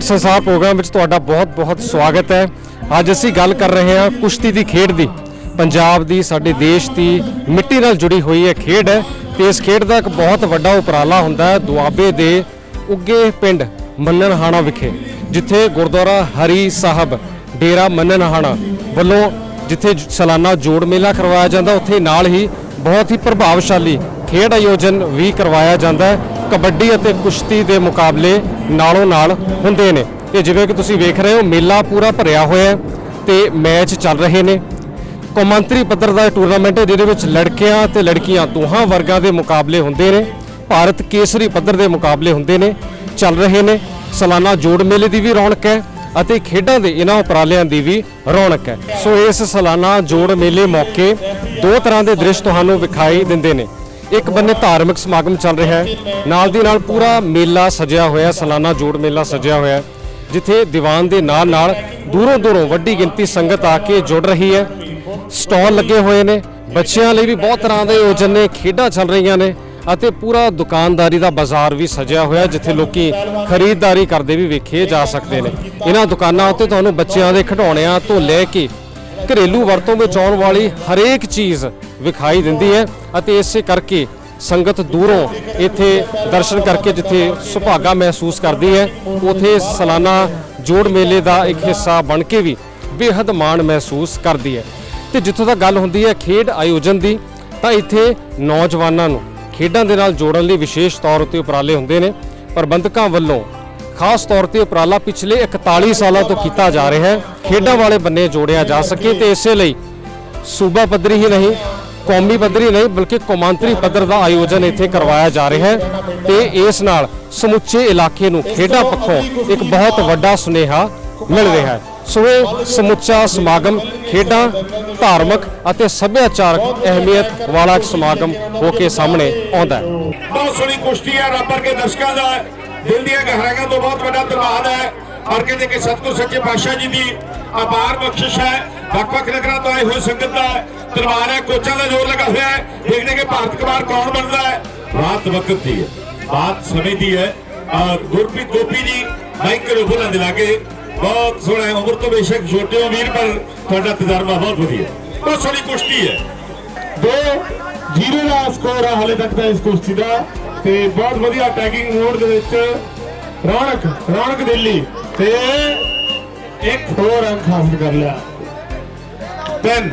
ਖੇਡ ਸੰਸਾਰ ਪ੍ਰੋਗਰਾਮ ਵਿੱਚ ਤੁਹਾਡਾ ਬਹੁਤ-ਬਹੁਤ ਸਵਾਗਤ ਹੈ। ਅੱਜ ਅਸੀਂ ਗੱਲ ਕਰ ਰਹੇ ਹਾਂ ਕੁਸ਼ਤੀ ਦੀ ਖੇਡ ਦੀ। ਪੰਜਾਬ ਦੀ, ਸਾਡੇ ਦੇਸ਼ ਦੀ ਮਿੱਟੀ ਨਾਲ ਜੁੜੀ ਹੋਈ ਹੈ ਖੇਡ ਹੈ ਤੇ ਇਸ ਖੇਡ ਦਾ ਇੱਕ ਬਹੁਤ ਵੱਡਾ ਉਪਰਾਲਾ ਹੁੰਦਾ ਹੈ ਦੁਆਬੇ ਦੇ ਉੱਗੇ ਪਿੰਡ ਮੰਨਣਹਾਣਾ ਵਿਖੇ, ਜਿੱਥੇ ਗੁਰਦੁਆਰਾ ਹਰੀ ਸਾਹਿਬ, ਡੇਰਾ ਮੰਨਣਹਾਣਾ ਵੱਲੋਂ ਜਿੱਥੇ ਸਾਲਾਨਾ ਜੋੜ ਮੇਲਾ ਕਰਵਾਇਆ ਜਾਂਦਾ, ਉੱਥੇ ਨਾਲ ਹੀ ਬਹੁਤ ਹੀ ਪ੍ਰਭਾਵਸ਼ਾਲੀ ਖੇਡ ਆਯੋਜਨ ਵੀ ਕਰਵਾਇਆ ਜਾਂਦਾ ਹੈ। ਕਬੱਡੀ ਅਤੇ ਕੁਸ਼ਤੀ ਦੇ ਮੁਕਾਬਲੇ ਨਾਲੋਂ ਨਾਲ ਹੁੰਦੇ ਨੇ। ਤੇ ਜਿਵੇਂ ਕਿ ਤੁਸੀਂ ਵੇਖ ਰਹੇ ਹੋ, ਮੇਲਾ ਪੂਰਾ ਭਰਿਆ ਹੋਇਆ ਹੈ ਤੇ ਮੈਚ ਚੱਲ ਰਹੇ ਨੇ। ਕੌਮਾਂਤਰੀ ਪੱਧਰ ਦਾ ਇਹ ਟੂਰਨਾਮੈਂਟ ਹੈ, ਜਿਹਦੇ ਵਿੱਚ ਲੜਕਿਆਂ ਤੇ ਲੜਕੀਆਂ ਦੋਹਾਂ ਵਰਗਾਂ ਦੇ ਮੁਕਾਬਲੇ ਹੁੰਦੇ ਨੇ। ਭਾਰਤ ਕੇਸਰੀ ਪੱਧਰ ਦੇ ਮੁਕਾਬਲੇ ਹੁੰਦੇ ਨੇ, ਚੱਲ ਰਹੇ ਨੇ। ਸਾਲਾਨਾ ਜੋੜ ਮੇਲੇ ਦੀ ਵੀ ਰੌਣਕ ਹੈ ਅਤੇ ਖੇਡਾਂ ਦੇ ਇਹਨਾਂ ਉਪਰਾਲਿਆਂ ਦੀ ਵੀ ਰੌਣਕ ਹੈ। ਸੋ ਇਸ ਸਾਲਾਨਾ ਜੋੜ ਮੇਲੇ ਮੌਕੇ ਦੋ ਤਰ੍ਹਾਂ ਦੇ ਦ੍ਰਿਸ਼ ਤੁਹਾਨੂੰ ਵਿਖਾਈ ਦਿੰਦੇ ਨੇ। ਇੱਕ ਬੰਨੇ ਧਾਰਮਿਕ ਸਮਾਗਮ ਚੱਲ ਰਿਹਾ ਹੈ। ਨਾਲ ਦੀ ਨਾਲ ਪੂਰਾ ਮੇਲਾ ਸਜਿਆ ਹੋਇਆ ਸਾਲਾਨਾ ਜੋੜ ਮੇਲਾ ਸਜਿਆ ਹੋਇਆ ਜਿੱਥੇ ਦੀਵਾਨ ਦੇ ਨਾਲ ਨਾਲ ਦੂਰੋਂ ਦੂਰੋਂ ਵੱਡੀ ਗਿਣਤੀ ਸੰਗਤ ਆ ਕੇ ਜੁੜ ਰਹੀ ਹੈ। ਸਟਾਲ ਲੱਗੇ ਹੋਏ ਨੇ, ਬੱਚਿਆਂ ਲਈ ਵੀ ਬਹੁਤ ਤਰ੍ਹਾਂ ਦੇ ਆਯੋਜਨ ਨੇ, ਖੇਡਾਂ ਚੱਲ ਰਹੀਆਂ ਨੇ ਅਤੇ ਪੂਰਾ ਦੁਕਾਨਦਾਰੀ ਦਾ ਬਾਜ਼ਾਰ ਵੀ ਸਜਿਆ ਹੋਇਆ ਜਿੱਥੇ ਲੋਕੀ ਖਰੀਦਦਾਰੀ ਕਰਦੇ ਵੀ ਵੇਖੇ ਜਾ ਸਕਦੇ ਨੇ। ਇਹਨਾਂ ਦੁਕਾਨਾਂ ਉੱਤੇ ਤੁਹਾਨੂੰ ਬੱਚਿਆਂ ਦੇ ਖਿਡੌਣਿਆਂ ਤੋਂ ਲੈ ਕੇ ਘਰੇਲੂ ਵਰਤੋਂ ਵਿੱਚ ਆਉਣ ਵਾਲੀ ਹਰੇਕ ਚੀਜ਼ ਵਿਖਾਈ ਦਿੰਦੀ ਹੈ ਅਤੇ ਇਸੇ ਕਰਕੇ ਸੰਗਤ ਦੂਰੋਂ ਇੱਥੇ ਦਰਸ਼ਨ ਕਰਕੇ ਜਿੱਥੇ ਸੁਭਾਗਾ ਮਹਿਸੂਸ ਕਰਦੀ ਹੈ, ਉਥੇ ਸਾਲਾਨਾ ਜੋੜ ਮੇਲੇ ਦਾ ਇੱਕ ਹਿੱਸਾ ਬਣ ਕੇ ਵੀ ਬੇਹੱਦ ਮਾਣ ਮਹਿਸੂਸ ਕਰਦੀ ਹੈ। ਤੇ ਜਿੱਥੋਂ ਤੱਕ ਗੱਲ ਹੁੰਦੀ ਹੈ ਖੇਡ ਆਯੋਜਨ ਦੀ, ਤਾਂ ਇੱਥੇ ਨੌਜਵਾਨਾਂ ਨੂੰ ਖੇਡਾਂ ਦੇ ਨਾਲ ਜੋੜਨ ਲਈ ਵਿਸ਼ੇਸ਼ ਤੌਰ ਉੱਤੇ ਉਪਰਾਲੇ ਹੁੰਦੇ ਨੇ। ਪ੍ਰਬੰਧਕਾਂ ਵੱਲੋਂ ਖਾਸ ਤੌਰ ਤੇ ਉਪਰਾਲਾ ਪਿਛਲੇ 41 ਸਾਲਾਂ ਤੋਂ ਕੀਤਾ ਜਾ ਰਿਹਾ ਹੈ। ਖੇਡਾਂ ਵਾਲੇ ਬੰਨੇ ਜੋੜਿਆ ਜਾ ਸਕੇ ਤੇ ਇਸੇ ਲਈ ਸੂਬਾ ਪੱਧਰੀ ਹੀ ਨਹੀਂ, ਕੌਮੀ ਪੱਧਰੀ ਨਹੀਂ, ਬਲਕਿ ਕੌਮਾਂਤਰੀ ਪੱਧਰ ਦਾ ਆਯੋਜਨ ਇੱਥੇ ਕਰਵਾਇਆ ਜਾ ਰਿਹਾ ਹੈ ਤੇ ਇਸ ਨਾਲ ਸਮੁੱਚੇ ਇਲਾਕੇ ਨੂੰ ਖੇਡਾਂ ਪੱਖੋਂ ਇੱਕ ਬਹੁਤ ਵੱਡਾ ਸੁਨੇਹਾ ਮਿਲ ਰਿਹਾ ਹੈ। ਸੋ ਇਹ ਸਮੁੱਚਾ ਸਮਾਗਮ ਖੇਡਾਂ, ਧਾਰਮਿਕ ਅਤੇ ਸੱਭਿਆਚਾਰਕ ਅਹਿਮੀਅਤ ਵਾਲਾ ਸਮਾਗਮ ਹੋ ਕੇ ਸਾਹਮਣੇ ਆਉਂਦਾ ਹੈ। ਬਹੁਤ ਸੋਹਣੀ ਕੁਸ਼ਤੀ ਹੈ ਰੱਬਰ ਕੇ ਦਰਸ਼ਕਾਂ ਦਾ। ਦਿਲ ਦੀਆਂ ਗਹਿਰਾਈਆਂ ਤੋਂ ਬਹੁਤ ਵੱਡਾ ਧੰਨਵਾਦ ਹੈ। ਔਰ ਕਹਿੰਦੇ ਕਿ ਸਤਿਗੁਰ ਸੱਚੇ ਪਾਤਸ਼ਾਹ ਜੀ ਦੀ ਅਪਾਰ ਬਖਸ਼ਿਸ਼ ਹੈ। ਵੱਖ ਵੱਖ ਨਗਰਾਂ ਤੋਂ ਆਏ ਹੋਏ ਸੰਗਤ ਦਾ ਧੰਨਵਾਦ ਹੈ। ਕੋਚਾਂ ਦਾ ਜ਼ੋਰ ਲੱਗਾ ਹੋਇਆ ਹੈ। ਦੇਖਦੇ ਕਿ ਭਾਰਤ ਕੁਮਾਰ ਕੌਣ ਬਣਦਾ ਹੈ? ਰਾਤ ਵਕਤ ਦੀ ਹੈ। ਬਾਤ ਸਮੇਂ ਦੀ ਹੈ। ਔਰ ਗੁਰਪ੍ਰੀਤ ਗੋਪੀ ਜੀ ਮਾਈਕ ਕਰੋ ਬੁਲੰਦ ਲਾ ਕੇ ਬਹੁਤ ਸੋਹਣਾ ਹੈ। ਉਮਰ ਤੋਂ ਬੇਸ਼ੱਕ ਛੋਟੇ ਹੋ ਵੀਰ, ਪਰ ਤੁਹਾਡਾ ਤਜਰਬਾ ਬਹੁਤ ਵਧੀਆ ਬਹੁਤ ਸੋਹਣੀ ਕੁਸ਼ਤੀ ਹੈ। ਦੋ, ਜ਼ੀਰੋ ਦਾ ਸਕੋਰ ਆ। ਹਾਲੇ ਤੱਕ ਤਾਂ ਇਸ ਕੁਸ਼ਤੀ ਦਾ ਤੇ ਬਹੁਤ ਵਧੀਆ ਅਟੈਕਿੰਗ ਮੋਡ ਦੇ ਵਿੱਚ ਰੌਣਕ ਰੌਣਕ ਦਿੱਲੀ ਤੇ ਇੱਕ ਹੋਰ ਅੰਕ ਹਾਸਲ ਕਰ ਲਿਆ। ਤਿੰਨ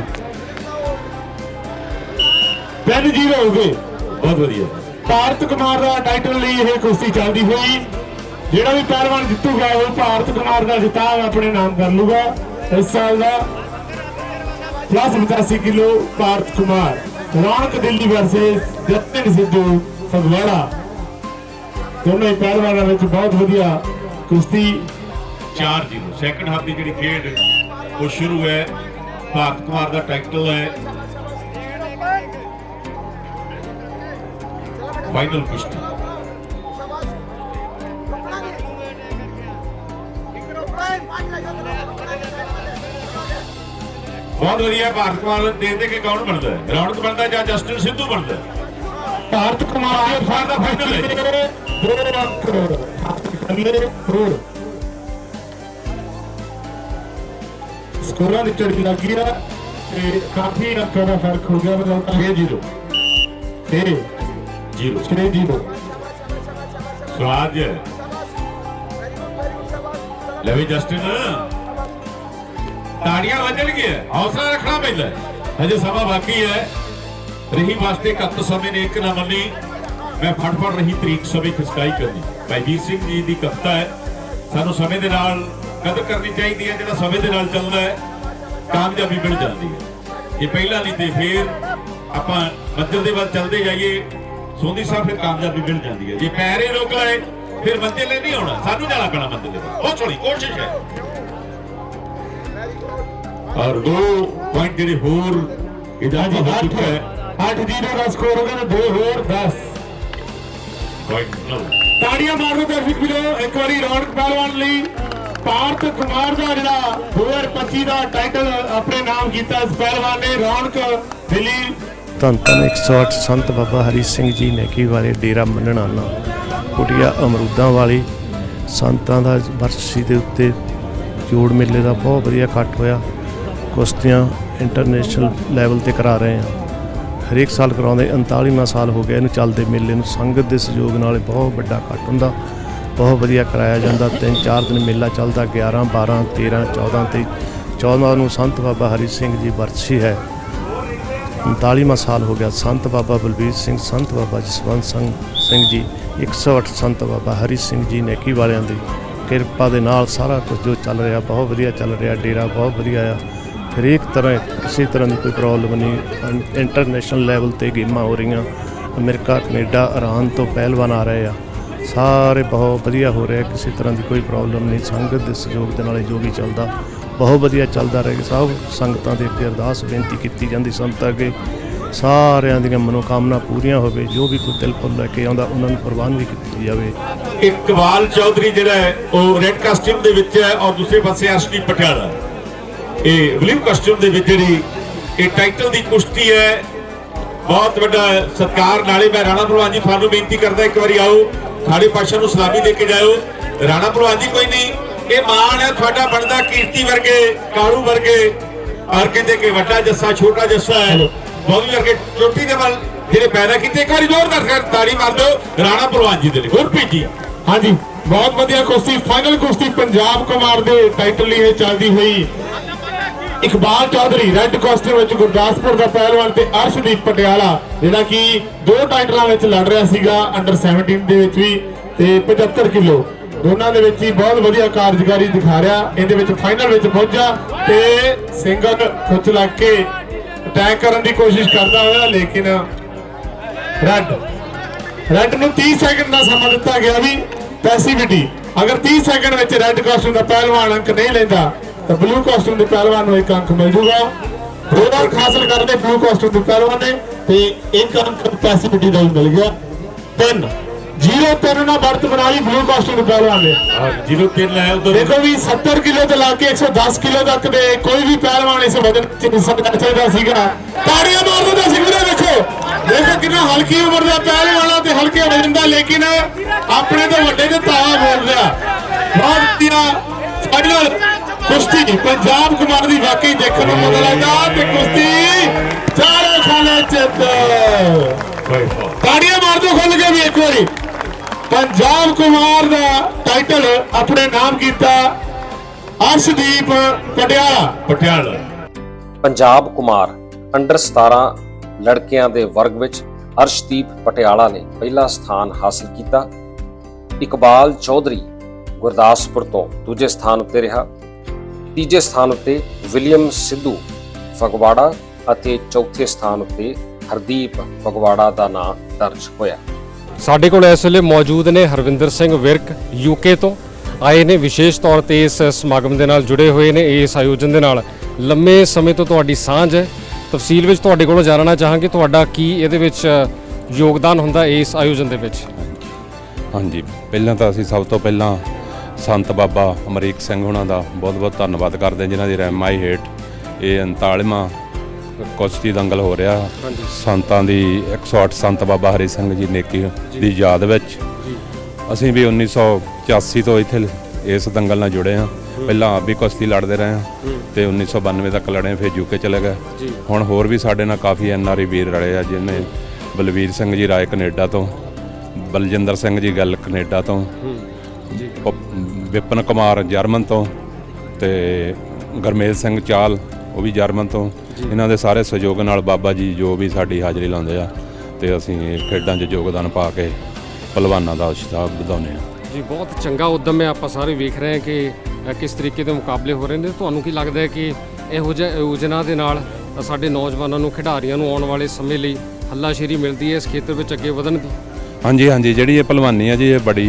ਤਿੰਨ ਜ਼ੀਰੋ ਹੋ ਗਏ। ਬਹੁਤ ਵਧੀਆ। ਭਾਰਤ ਕੁਮਾਰ ਦਾ ਟਾਈਟਲ ਲਈ ਇਹ ਕੁਸ਼ਤੀ ਚੱਲਦੀ ਹੋਈ। ਜਿਹੜਾ ਵੀ ਪਹਿਲਵਾਨ ਜਿੱਤੂਗਾ ਉਹ ਭਾਰਤ ਕੁਮਾਰ ਦਾ ਖਿਤਾਬ ਆਪਣੇ ਨਾਮ ਕਰ ਲੂਗਾ। ਇਸ ਸਾਲ ਦਾ plus 85 kilo Bharat Kumar. Raunak Delhi versus ਜਤਨ ਸਿੱਧੂ ਫਗਵਾੜਾ। ਦੋਨੋਂ ਪਹਿਲਵਾਨਾਂ ਵਿੱਚ ਬਹੁਤ ਵਧੀਆ ਕੁਸ਼ਤੀ। 4-0 ਸੈਕੰਡ ਹਾਫ ਦੀ ਜਿਹੜੀ ਖੇਡ, ਉਹ ਸ਼ੁਰੂ ਹੈ। ਭਾਰਤ ਕੁਮਾਰ ਦਾ ਟਾਈਟਲ ਹੈ। ਫਾਈਨਲ ਕੁਸ਼ਤੀ। ਬਹੁਤ ਵਧੀਆ ਭਾਰਤ ਕੁਮਾਰ ਦੇ ਦੇ ਕੇ ਕੌਣ ਬਣਦਾ ਹੈ? ਰੌਣਕ ਬਣਦਾ ਜਾਂ ਜਸਟਿਨ ਸਿੱਧੂ ਬਣਦਾ ਹੈ? ਭਾਰਤ ਕੁਮਾਰ ਦੇ ਭਾਰਤ ਦਾ final ਹੈ। ਦੋ ਅੰਕ ਅਗਲੇ ਕਰੋੜ। ਸਕੋਰਾਂ ਦੀ ਚੜ੍ਹੀ ਲੱਗੀ ਆ ਤੇ ਕਾਫੀ ਅੰਕਾਂ ਦਾ ਫ਼ਰਕ ਹੋ ਗਿਆ ਤਾਂ? 6-0 ਤੇ 0 6-0 ਸਵਾਦ ਹੈ ਲੈ ਵੀ ਜਸਟਿਨ। ਤਾੜੀਆਂ ਵੱਜਣਗੀਆਂ। ਹੌਸਲਾ ਰੱਖਣਾ ਪੈਂਦਾ। ਹਜੇ ਸਮਾਂ ਬਾਕੀ ਹੈ। ਰਹੀ ਵਾਸਤੇ ਕੱਤ ਸਮੇਂ ਨੇ ਇੱਕ ਨਾ ਮੰਨੀ ਮੈਂ ਫੜ ਫੜ ਰਹੀ ਤਰੀਕ ਸਮੇਂ ਖਿਸਕਾਈ ਕਰਨੀ ਭਾਈ ਵੀਰ ਸਿੰਘ ਜੀ ਦੀ ਕਵਿਤਾ ਹੈ ਸਾਨੂੰ ਸਮੇਂ ਦੇ ਨਾਲ ਕਦਰ ਕਰਨੀ ਚਾਹੀਦੀ ਹੈ ਜਿਹੜਾ ਸਮੇਂ ਦੇ ਨਾਲ ਚੱਲਦਾ ਹੈ ਕਾਮਯਾਬੀ ਮਿਲ ਜਾਂਦੀ ਹੈ ਜੇ ਪਹਿਲਾਂ ਨਹੀਂ ਤੇ ਫੇਰ ਆਪਾਂ ਮੰਜ਼ਿਲ ਦੇ ਵੱਲ ਚੱਲਦੇ ਜਾਈਏ ਸੋਂਦੀ ਸਾਹਿਬ ਫਿਰ ਕਾਮਯਾਬੀ ਮਿਲ ਜਾਂਦੀ ਹੈ ਜੇ ਪੈਰੇ ਰੋਕ ਲਏ ਫਿਰ ਮੰਜ਼ਿਲ ਤੇ ਨਹੀਂ ਆਉਣਾ ਸਾਨੂੰ ਜਾਣਾ ਪੈਣਾ ਮੰਜ਼ਿਲ ਦੇ ਵੱਲ ਬਹੁਤ ਸੋਹਣੀ ਕੋਸ਼ਿਸ਼ ਹੈ ਔਰ ਦੋ ਪੁਆਇੰਟ ਜਿਹੜੇ ਹੋਰ ਇਜਾਜ਼ਤ ਹੋ ਚੁੱਕਾ ਹੈ 8-0 ਦਾ ਸਕੋਰ ਹੋ ਗਿਆ ਤੇ ਦੋ ਹੋਰ 10 ਤਾੜੀਆਂ ਮਾਰੋ ਦਰਸ਼ਕ ਵੀਰੋ ਇੱਕ ਵਾਰੀ ਰੌਣਕ ਪਹਿਲਵਾਨ ਲਈ ਭਾਰਤ ਕੁਮਾਰ ਦਾ ਜਿਹੜਾ 2025 ਦਾ ਟਾਈਟਲ ਆਪਣੇ ਨਾਮ ਕੀਤਾ ਇਸ ਪਹਿਲਵਾਨ ਨੇ, ਰੌਣਕ ਦਿੱਲੀ ਧੰਨ ਧੰਨ 108 ਸੰਤ ਬਾਬਾ ਹਰੀ ਸਿੰਘ ਜੀ ਨੇਕੀ ਵਾਲੇ ਡੇਰਾ ਮੰਨਣਾਨਾ ਕੁਟਿਆ ਅਮਰੂਦਾਂ ਵਾਲੀ ਸੰਤਾਂ ਦਾ ਵਰਸੀ ਦੇ ਉੱਤੇ ਜੋੜ ਮੇਲੇ ਦਾ ਬਹੁਤ ਵਧੀਆ ਇਕੱਠ ਹੋਇਆ। ਕੁਸ਼ਤੀਆਂ ਇੰਟਰਨੈਸ਼ਨਲ ਲੈਵਲ ਤੇ ਕਰਾ ਰਹੇ ਹਾਂ। ਹਰੇਕ ਸਾਲ ਕਰਾਉਂਦੇ 39ਵਾਂ ਸਾਲ ਹੋ ਗਿਆ ਇਹਨੂੰ ਚੱਲਦੇ ਮੇਲੇ ਨੂੰ। ਸੰਗਤ ਦੇ ਸਹਿਯੋਗ ਨਾਲ ਬਹੁਤ ਵੱਡਾ ਘੱਟ ਹੁੰਦਾ, ਬਹੁਤ ਵਧੀਆ ਕਰਾਇਆ ਜਾਂਦਾ। ਤਿੰਨ ਚਾਰ ਦਿਨ ਮੇਲਾ ਚੱਲਦਾ 11 12 13 14 ਤੇ 14 ਨੂੰ ਸੰਤ ਬਾਬਾ ਹਰੀ ਸਿੰਘ ਜੀ ਵਰਸੀ ਹੈ। 39ਵਾਂ ਸਾਲ ਹੋ ਗਿਆ ਸੰਤ ਬਾਬਾ ਬਲਬੀਰ ਸਿੰਘ, ਸੰਤ ਬਾਬਾ ਜਸਵੰਤ ਸਿੰਘ ਸਿੰਘ ਜੀ 108 ਸੰਤ ਬਾਬਾ ਹਰੀ ਸਿੰਘ ਜੀ ਨੇਕੀ ਵਾਲਿਆਂ ਦੀ ਕਿਰਪਾ ਦੇ ਨਾਲ ਸਾਰਾ ਕੁਝ ਜੋ ਚੱਲ ਰਿਹਾ, ਬਹੁਤ ਵਧੀਆ ਚੱਲ ਰਿਹਾ, ਡੇਰਾ ਬਹੁਤ ਵਧੀਆ ਆ। ਹਰੇਕ ਤਰ੍ਹਾਂ, ਕਿਸੇ ਤਰ੍ਹਾਂ ਦੀ ਕੋਈ ਪ੍ਰੋਬਲਮ ਨਹੀਂ ਇੰਟਰਨੈਸ਼ਨਲ ਲੈਵਲ ਤੇ ਗੇਮਾਂ ਹੋ ਰਹੀਆਂ। ਅਮਰੀਕਾ, ਕੈਨੇਡਾ, ਇਰਾਨ ਤੋਂ ਪਹਿਲਵਾਨ ਆ ਰਹੇ ਆ। ਸਾਰੇ ਬਹੁਤ ਵਧੀਆ ਹੋ ਰਿਹਾ, ਕਿਸੇ ਤਰ੍ਹਾਂ ਦੀ ਕੋਈ ਪ੍ਰੋਬਲਮ ਨਹੀਂ। ਸੰਗਤ ਦੇ ਸਹਿਯੋਗ ਦੇ ਨਾਲ ਜੋ ਵੀ ਚੱਲਦਾ, ਬਹੁਤ ਵਧੀਆ ਚੱਲਦਾ ਰਹੇ। ਸਭ ਸੰਗਤਾਂ ਦੇ ਅੱਗੇ ਅਰਦਾਸ, ਬੇਨਤੀ ਕੀਤੀ ਜਾਂਦੀ ਸੰਗਤਾਂ ਅੱਗੇ। ਸਾਰਿਆਂ ਦੀਆਂ ਮਨੋਕਾਮਨਾ ਪੂਰੀਆਂ ਹੋਵੇ, ਜੋ ਵੀ ਕੋਈ ਦਿਲ ਕੋਲ ਲੈ ਕੇ ਆਉਂਦਾ, ਉਹਨਾਂ ਨੂੰ ਪ੍ਰਵਾਨ ਵੀ ਕੀਤੀ ਜਾਵੇ। ਇਕਬਾਲ ਚੌਧਰੀ ਜਿਹੜਾ ਹੈ, ਉਹ ਰੈਡ ਕਾਸਟਿਊਮ ਦੇ ਵਿੱਚ ਹੈ ਔਰ ਦੂਸਰੇ ਪਾਸੇ ਅਰਸ਼ਦੀਪ ਪਟਿਆਲਾ। ਇਹ ਬਲੂ ਕਾਸਟਿਊਮ ਦੇ ਵਿੱਚ ਜਿਹੜੀ ਇਹ ਟਾਈਟਲ ਦੀ ਕੁਸ਼ਤੀ ਹੈ ਬਹੁਤ ਵੱਡਾ ਸਤਿਕਾਰ ਨਾਲੇ ਮੈਂ ਰਾਣਾ ਭਲਵਾਨ ਜੀ ਤੁਹਾਨੂੰ ਬੇਨਤੀ ਕਰਦਾ ਇੱਕ ਵਾਰੀ ਆਓ ਖਾੜੇ ਪਾਸ਼ਾ ਨੂੰ ਸਲਾਮੀ ਦੇ ਕੇ ਜਾਓ ਰਾਣਾ ਭਲਵਾਨ ਜੀ ਕੋਈ ਨਹੀਂ ਇਹ ਮਾਣ ਹੈ ਤੁਹਾਡਾ ਬਣਦਾ ਕੀਰਤੀ ਵਰਗੇ ਕਾਲੂ ਵਰਗੇ ਔਰ ਕਹਿੰਦੇ ਕਿ ਵੱਡਾ ਜੱਸਾ ਛੋਟਾ ਜੱਸਾ ਹੈ। ਬੋਗੀ ਵਰਗੇ ਚੋਟੀ ਦੇ ਵੱਲ ਜਿਹੜੇ ਪੈਦਾ ਕੀਤੇ ਇੱਕ ਵਾਰੀ ਜ਼ੋਰਦਾਰ ਕਰ ਤਾੜੀ ਮਾਰ ਦਿਓ ਰਾਣਾ ਭਲਵਾਨ ਜੀ ਦੇ ਲਈ। ਗੁਰਪ੍ਰੀਤ ਜੀ ਹਾਂਜੀ ਬਹੁਤ ਵਧੀਆ ਕੁਸ਼ਤੀ ਫਾਈਨਲ ਕੁਸ਼ਤੀ ਪੰਜਾਬ ਕੁਮਾਰ ਦੇ ਟਾਈਟਲ ਲਈ ਇਹ ਚੱਲਦੀ ਹੋਈ। ਇਕਬਾਲ ਚੌਧਰੀ ਰੈੱਡ ਕਾਸਟਿਊਮ ਵਿੱਚ ਗੁਰਦਾਸਪੁਰ ਦਾ ਪਹਿਲਵਾਨ ਤੇ ਅਰਸ਼ਦੀਪ ਪਟਿਆਲਾ, ਜਿਹੜਾ ਕਿ ਦੋ ਟਾਈਟਲਾਂ ਵਿੱਚ ਲੜ ਰਿਹਾ ਸੀਗਾ ਅੰਡਰ 17 ਦੇ ਵਿੱਚ ਵੀ, ਤੇ 75 ਕਿਲੋ। ਦੋਨਾਂ ਦੇ ਵਿੱਚ ਹੀ ਬਹੁਤ ਵਧੀਆ ਕਾਰਜਕਾਰੀ ਦਿਖਾ ਰਿਹਾ, ਇਹਦੇ ਵਿੱਚ ਫਾਈਨਲ ਵਿੱਚ ਪਹੁੰਚਾ ਤੇ ਸਿੰਗਲ ਖੁੱਚ ਲੱਗ ਕੇ ਅਟੈਕ ਕਰਨ ਦੀ ਕੋਸ਼ਿਸ਼ ਕਰਦਾ ਹੋਇਆ, ਲੇਕਿਨ ਰੈੱਡ ਰੈੱਡ ਨੂੰ 30 ਸੈਕਿੰਡ ਦਾ ਸਮਾਂ ਦਿੱਤਾ ਗਿਆ ਵੀ ਪੈਸਿਵਿਟੀ ਅਗਰ 30 ਸੈਕਿੰਡ ਵਿੱਚ ਰੈੱਡ ਕਾਸਟਿਊਮ ਦਾ ਪਹਿਲਵਾਨ ਅੰਕ ਨਹੀਂ ਲੈਂਦਾ ਤਾਂ ਬਲੂ ਕਾਸਟਿਊਮ ਦੇ ਪਹਿਲਵਾਨ ਨੂੰ ਇੱਕ ਅੰਕ ਮਿਲ ਜੂਗਾ। ਅੰਕ ਹਾਸਲ ਕਰਦੇ ਬਲੂ ਕਾਸਟਿਊਮ ਦੇ ਪਹਿਲਵਾਨ ਨੇ ਤੇ ਇੱਕ ਅੰਕ ਪੈਸਿਵਿਟੀ ਦਾ ਮਿਲ ਗਿਆ। ਤਿੰਨ 0-3 ਨਾਲ ਬਰਤ ਬਣਾ ਲਈ ਬਲੂ ਕਾਸਟਿਊਮ ਦੇ ਪਹਿਲਵਾਨ ਨੇ। ਔਰ 03 ਹੈ ਉਧਰ ਦੇਖੋ ਵੀ 70 ਕਿਲੋ ਤੋਂ ਲਾ ਕੇ 110 ਕਿਲੋ ਤੱਕ ਦੇ ਕੋਈ ਵੀ ਪਹਿਲਵਾਨ ਇਸ ਵਜਨ ਚ ਹਿੱਸਾ ਲੈਣਾ ਚਾਹੀਦਾ ਸੀਗਾ। ਤਾੜੀਆਂ ਮਾਰ ਦਿੰਦਾ ਸੀ ਵੀਰੇ ਦੇਖੋ। ਦੇਖੋ ਕਿੰਨਾ ਹਲਕੀ ਉਮਰ ਦਾ ਪਹਿਲਵਾਨ ਤੇ ਹਲਕੇ ਵਜਨ ਦਾ ਲੇਕਿਨ ਆਪਣੇ ਤੋਂ ਵੱਡੇ ਤੇ ਤਾਵਾ ਬੋਲ ਰਿਹਾ ਬਹੁਤ ਵਧੀਆ ਫਾਈਨਲ ਕੁਸ਼ਤੀ ਪੰਜਾਬ ਕੁਮਾਰ ਦੀ ਵਾਕਈ ਦੇਖਣ ਨੂੰ ਮਜ਼ਾ ਲੱਗਦਾ ਤੇ ਕੁਸ਼ਤੀ ਚਾਰੇ ਖਾਨੇ ਚਿੱਤ ਤਾੜੀਆਂ ਮਾਰ ਦਿਓ ਖੁੱਲ ਕੇ ਵੀ ਇੱਕ ਵਾਰੀ। ਪੰਜਾਬ ਕੁਮਾਰ ਦਾ ਟਾਈਟਲ ਆਪਣੇ ਨਾਮ ਕੀਤਾ ਅਰਸ਼ਦੀਪ ਪਟਿਆਲਾ। ਪਟਿਆਲਾ। ਪੰਜਾਬ ਕੁਮਾਰ ਅੰਡਰ 17 ਲੜਕਿਆਂ ਦੇ ਵਰਗ ਵਿੱਚ ਅਰਸ਼ਦੀਪ ਪਟਿਆਲਾ ਨੇ ਪਹਿਲਾ ਸਥਾਨ ਹਾਸਲ ਕੀਤਾ। ਇਕਬਾਲ ਚੌਧਰੀ ਗੁਰਦਾਸਪੁਰ ਤੋਂ ਦੂਜੇ ਸਥਾਨ ਉੱਤੇ ਰਿਹਾ। ਤੀਜੇ ਸਥਾਨ ਉੱਤੇ ਵਿਲੀਅਮ ਸਿੱਧੂ ਫਗਵਾੜਾ ਅਤੇ ਚੌਥੇ ਸਥਾਨ ਉੱਤੇ ਹਰਦੀਪ ਫਗਵਾੜਾ ਦਾ ਨਾਮ ਦਰਜ ਹੋਇਆ। ਸਾਡੇ ਕੋਲ ਇਸ ਵੇਲੇ ਮੌਜੂਦ ਨੇ ਹਰਵਿੰਦਰ ਸਿੰਘ ਵਿਰਕ ਯੂਕੇ ਤੋਂ ਆਏ ਨੇ। ਵਿਸ਼ੇਸ਼ ਤੌਰ ਤੇ ਇਸ ਸਮਾਗਮ ਦੇ ਨਾਲ ਜੁੜੇ ਹੋਏ ਨੇ। ਇਸ ਆਯੋਜਨ ਦੇ ਨਾਲ ਲੰਮੇ ਸਮੇਂ ਤੋਂ ਤੁਹਾਡੀ ਸਾਂਝ ਹੈ। ਤਫਸੀਲ ਵਿੱਚ ਤੁਹਾਡੇ ਕੋਲੋਂ ਜਾਣਨਾ ਚਾਹਾਂਗੇ ਤੁਹਾਡਾ ਕੀ ਇਹਦੇ ਵਿੱਚ ਯੋਗਦਾਨ ਹੁੰਦਾ ਇਸ ਆਯੋਜਨ ਦੇ ਵਿੱਚ? ਹਾਂਜੀ ਪਹਿਲਾਂ ਤਾਂ ਅਸੀਂ ਸਭ ਤੋਂ ਪਹਿਲਾਂ ਸੰਤ ਬਾਬਾ ਅਮਰੀਕ ਸਿੰਘ ਉਹਨਾਂ ਦਾ ਬਹੁਤ-ਬਹੁਤ ਧੰਨਵਾਦ ਕਰਦੇ ਹਾਂ ਜਿਨ੍ਹਾਂ ਦੀ ਰਹਿਮਾਈ ਹੇਠ ਇਹ 39ਵਾਂ ਕੁਸ਼ਤੀ ਦੰਗਲ ਹੋ ਰਿਹਾ। ਸੰਤਾਂ ਦੀ 108 ਸੰਤ ਬਾਬਾ ਹਰੀ ਸਿੰਘ ਜੀ ਨੇਕੀ ਦੀ ਯਾਦ ਵਿੱਚ। ਅਸੀਂ ਵੀ 1985 ਤੋਂ ਇੱਥੇ ਇਸ ਦੰਗਲ ਨਾਲ ਜੁੜੇ ਹਾਂ। ਪਹਿਲਾਂ ਆਪ ਵੀ ਕੁਸ਼ਤੀ ਲੜਦੇ ਰਹੇ ਹਾਂ ਤੇ 1992 ਤੱਕ ਲੜੇ ਫਿਰ ਯੂਕੇ ਚਲੇ ਗਏ। ਹੁਣ ਹੋਰ ਵੀ ਸਾਡੇ ਨਾਲ ਕਾਫੀ ਐਨਆਰਆਈ ਵੀਰ ਰਲੇ ਆ ਜਿਨ੍ਹਾਂ ਬਲਵੀਰ ਸਿੰਘ ਜੀ ਰਾਏ ਕੈਨੇਡਾ ਤੋਂ ਬਲਜਿੰਦਰ ਸਿੰਘ ਜੀ ਗੱਲ ਕੈਨੇਡਾ ਤੋਂ। ਵਿਪਨ ਕੁਮਾਰ ਜਰਮਨ ਤੋਂ ਤੇ ਗਰਮੇਲ ਸਿੰਘ ਚਾਲ ਉਹ ਵੀ ਜਰਮਨ ਤੋਂ। ਇਹਨਾਂ ਦੇ ਸਾਰੇ ਸਹਿਯੋਗ ਨਾਲ ਬਾਬਾ ਜੀ ਜੋ ਵੀ ਸਾਡੀ ਹਾਜ਼ਰੀ ਲਾਉਂਦੇ ਆ ਤੇ ਅਸੀਂ ਖੇਡਾਂ 'ਚ ਯੋਗਦਾਨ ਪਾ ਕੇ ਪਹਿਲਵਾਨਾਂ ਦਾ ਉਤਸ਼ਾਹ ਵਧਾਉਂਦੇ ਆ। ਜੀ ਬਹੁਤ ਚੰਗਾ ਉਦਮ ਹੈ। ਆਪਾਂ ਸਾਰੇ ਵੇਖ ਰਹੇ ਹਾਂ ਕਿ ਕਿਸ ਤਰੀਕੇ ਦੇ ਮੁਕਾਬਲੇ ਹੋ ਰਹੇ ਨੇ। ਤੁਹਾਨੂੰ ਕੀ ਲੱਗਦਾ ਹੈ ਕਿ ਇਹੋ ਜਿਹੇ ਆਯੋਜਨਾਂ ਦੇ ਨਾਲ ਸਾਡੇ ਨੌਜਵਾਨਾਂ ਨੂੰ ਖਿਡਾਰੀਆਂ ਨੂੰ ਆਉਣ ਵਾਲੇ ਸਮੇਂ ਲਈ ਹੱਲਾਸ਼ੇਰੀ ਮਿਲਦੀ ਹੈ ਇਸ ਖੇਤਰ ਵਿੱਚ ਅੱਗੇ ਵਧਣ ਦੀ? ਹਾਂਜੀ ਹਾਂਜੀ। ਜਿਹੜੀ ਇਹ ਪਹਿਲਵਾਨੀ ਆ ਜੀ ਇਹ ਬੜੀ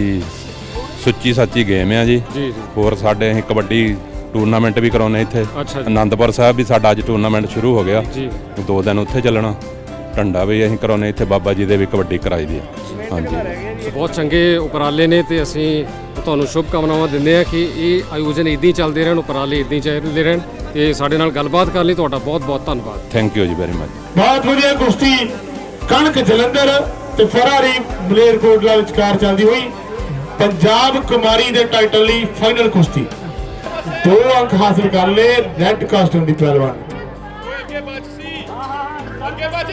ਸੁੱਚੀ ਸੱਚੀ ਗੇਮ ਆ ਜੀ। ਜੀ ਜੀ। ਹੋਰ ਸਾਡੇ ਅਸੀਂ ਕਬੱਡੀ ਟੂਰਨਾਮੈਂਟ ਵੀ ਕਰਾਉਨੇ ਇੱਥੇ। ਅੱਛਾ ਜੀ। ਆਨੰਦਪੁਰ ਸਾਹਿਬ ਵੀ ਸਾਡਾ ਅੱਜ ਟੂਰਨਾਮੈਂਟ ਸ਼ੁਰੂ ਹੋ ਗਿਆ। ਜੀ। ਦੋ ਦਿਨ ਉੱਥੇ ਚੱਲਣਾ। ਢੰਡਾ ਵੀ ਅਸੀਂ ਕਰਾਉਨੇ ਇੱਥੇ ਬਾਬਾ ਜੀ ਦੇ ਵੀ ਕਬੱਡੀ ਕਰਾਈ ਦੀ ਆ। ਹਾਂਜੀ। ਬਹੁਤ ਚੰਗੇ ਉਪਰਾਲੇ ਨੇ ਤੇ ਅਸੀਂ ਤੁਹਾਨੂੰ ਸ਼ੁਭ ਕਾਮਨਾਵਾਂ ਦਿੰਦੇ ਹਾਂ ਕਿ ਇਹ ਆਯੋਜਨ ਇਦਾਂ ਹੀ ਚੱਲਦੇ ਰਹਿਣ ਉਪਰਾਲੇ ਇਦਾਂ ਹੀ ਚੱਲਦੇ ਰਹਿਣ ਤੇ ਸਾਡੇ ਨਾਲ ਗੱਲਬਾਤ ਕਰਨ ਲਈ ਤੁਹਾਡਾ ਬਹੁਤ ਬਹੁਤ ਧੰਨਵਾਦ। Thank you ji very much ਬਹੁਤ ਵਧੀਆ ਕੁਸ਼ਤੀ। ਕਣਕ ਜਲੰਧਰ ਤੇ ਫਰਾਰੀ ਮਲੇਰਕੋਟਲਾ ਵਿਚਕਾਰ ਚੱਲਦੀ ਹੋਈ। ਪੰਜਾਬ ਕੁਮਾਰੀ ਦੇ ਟਾਈਟਲ ਲਈ ਫਾਈਨਲ ਕੁਸ਼ਤੀ। ਦੋ ਅੰਕ ਹਾਸਲ ਕਰ ਲਏ ਰੈੱਡ ਕਾਸਟਮ ਦੀ ਪਹਿਲਵਾਨ। ਅੱਗੇ ਵੱਜ ਸੀ। ਅੱਗੇ ਵੱਜ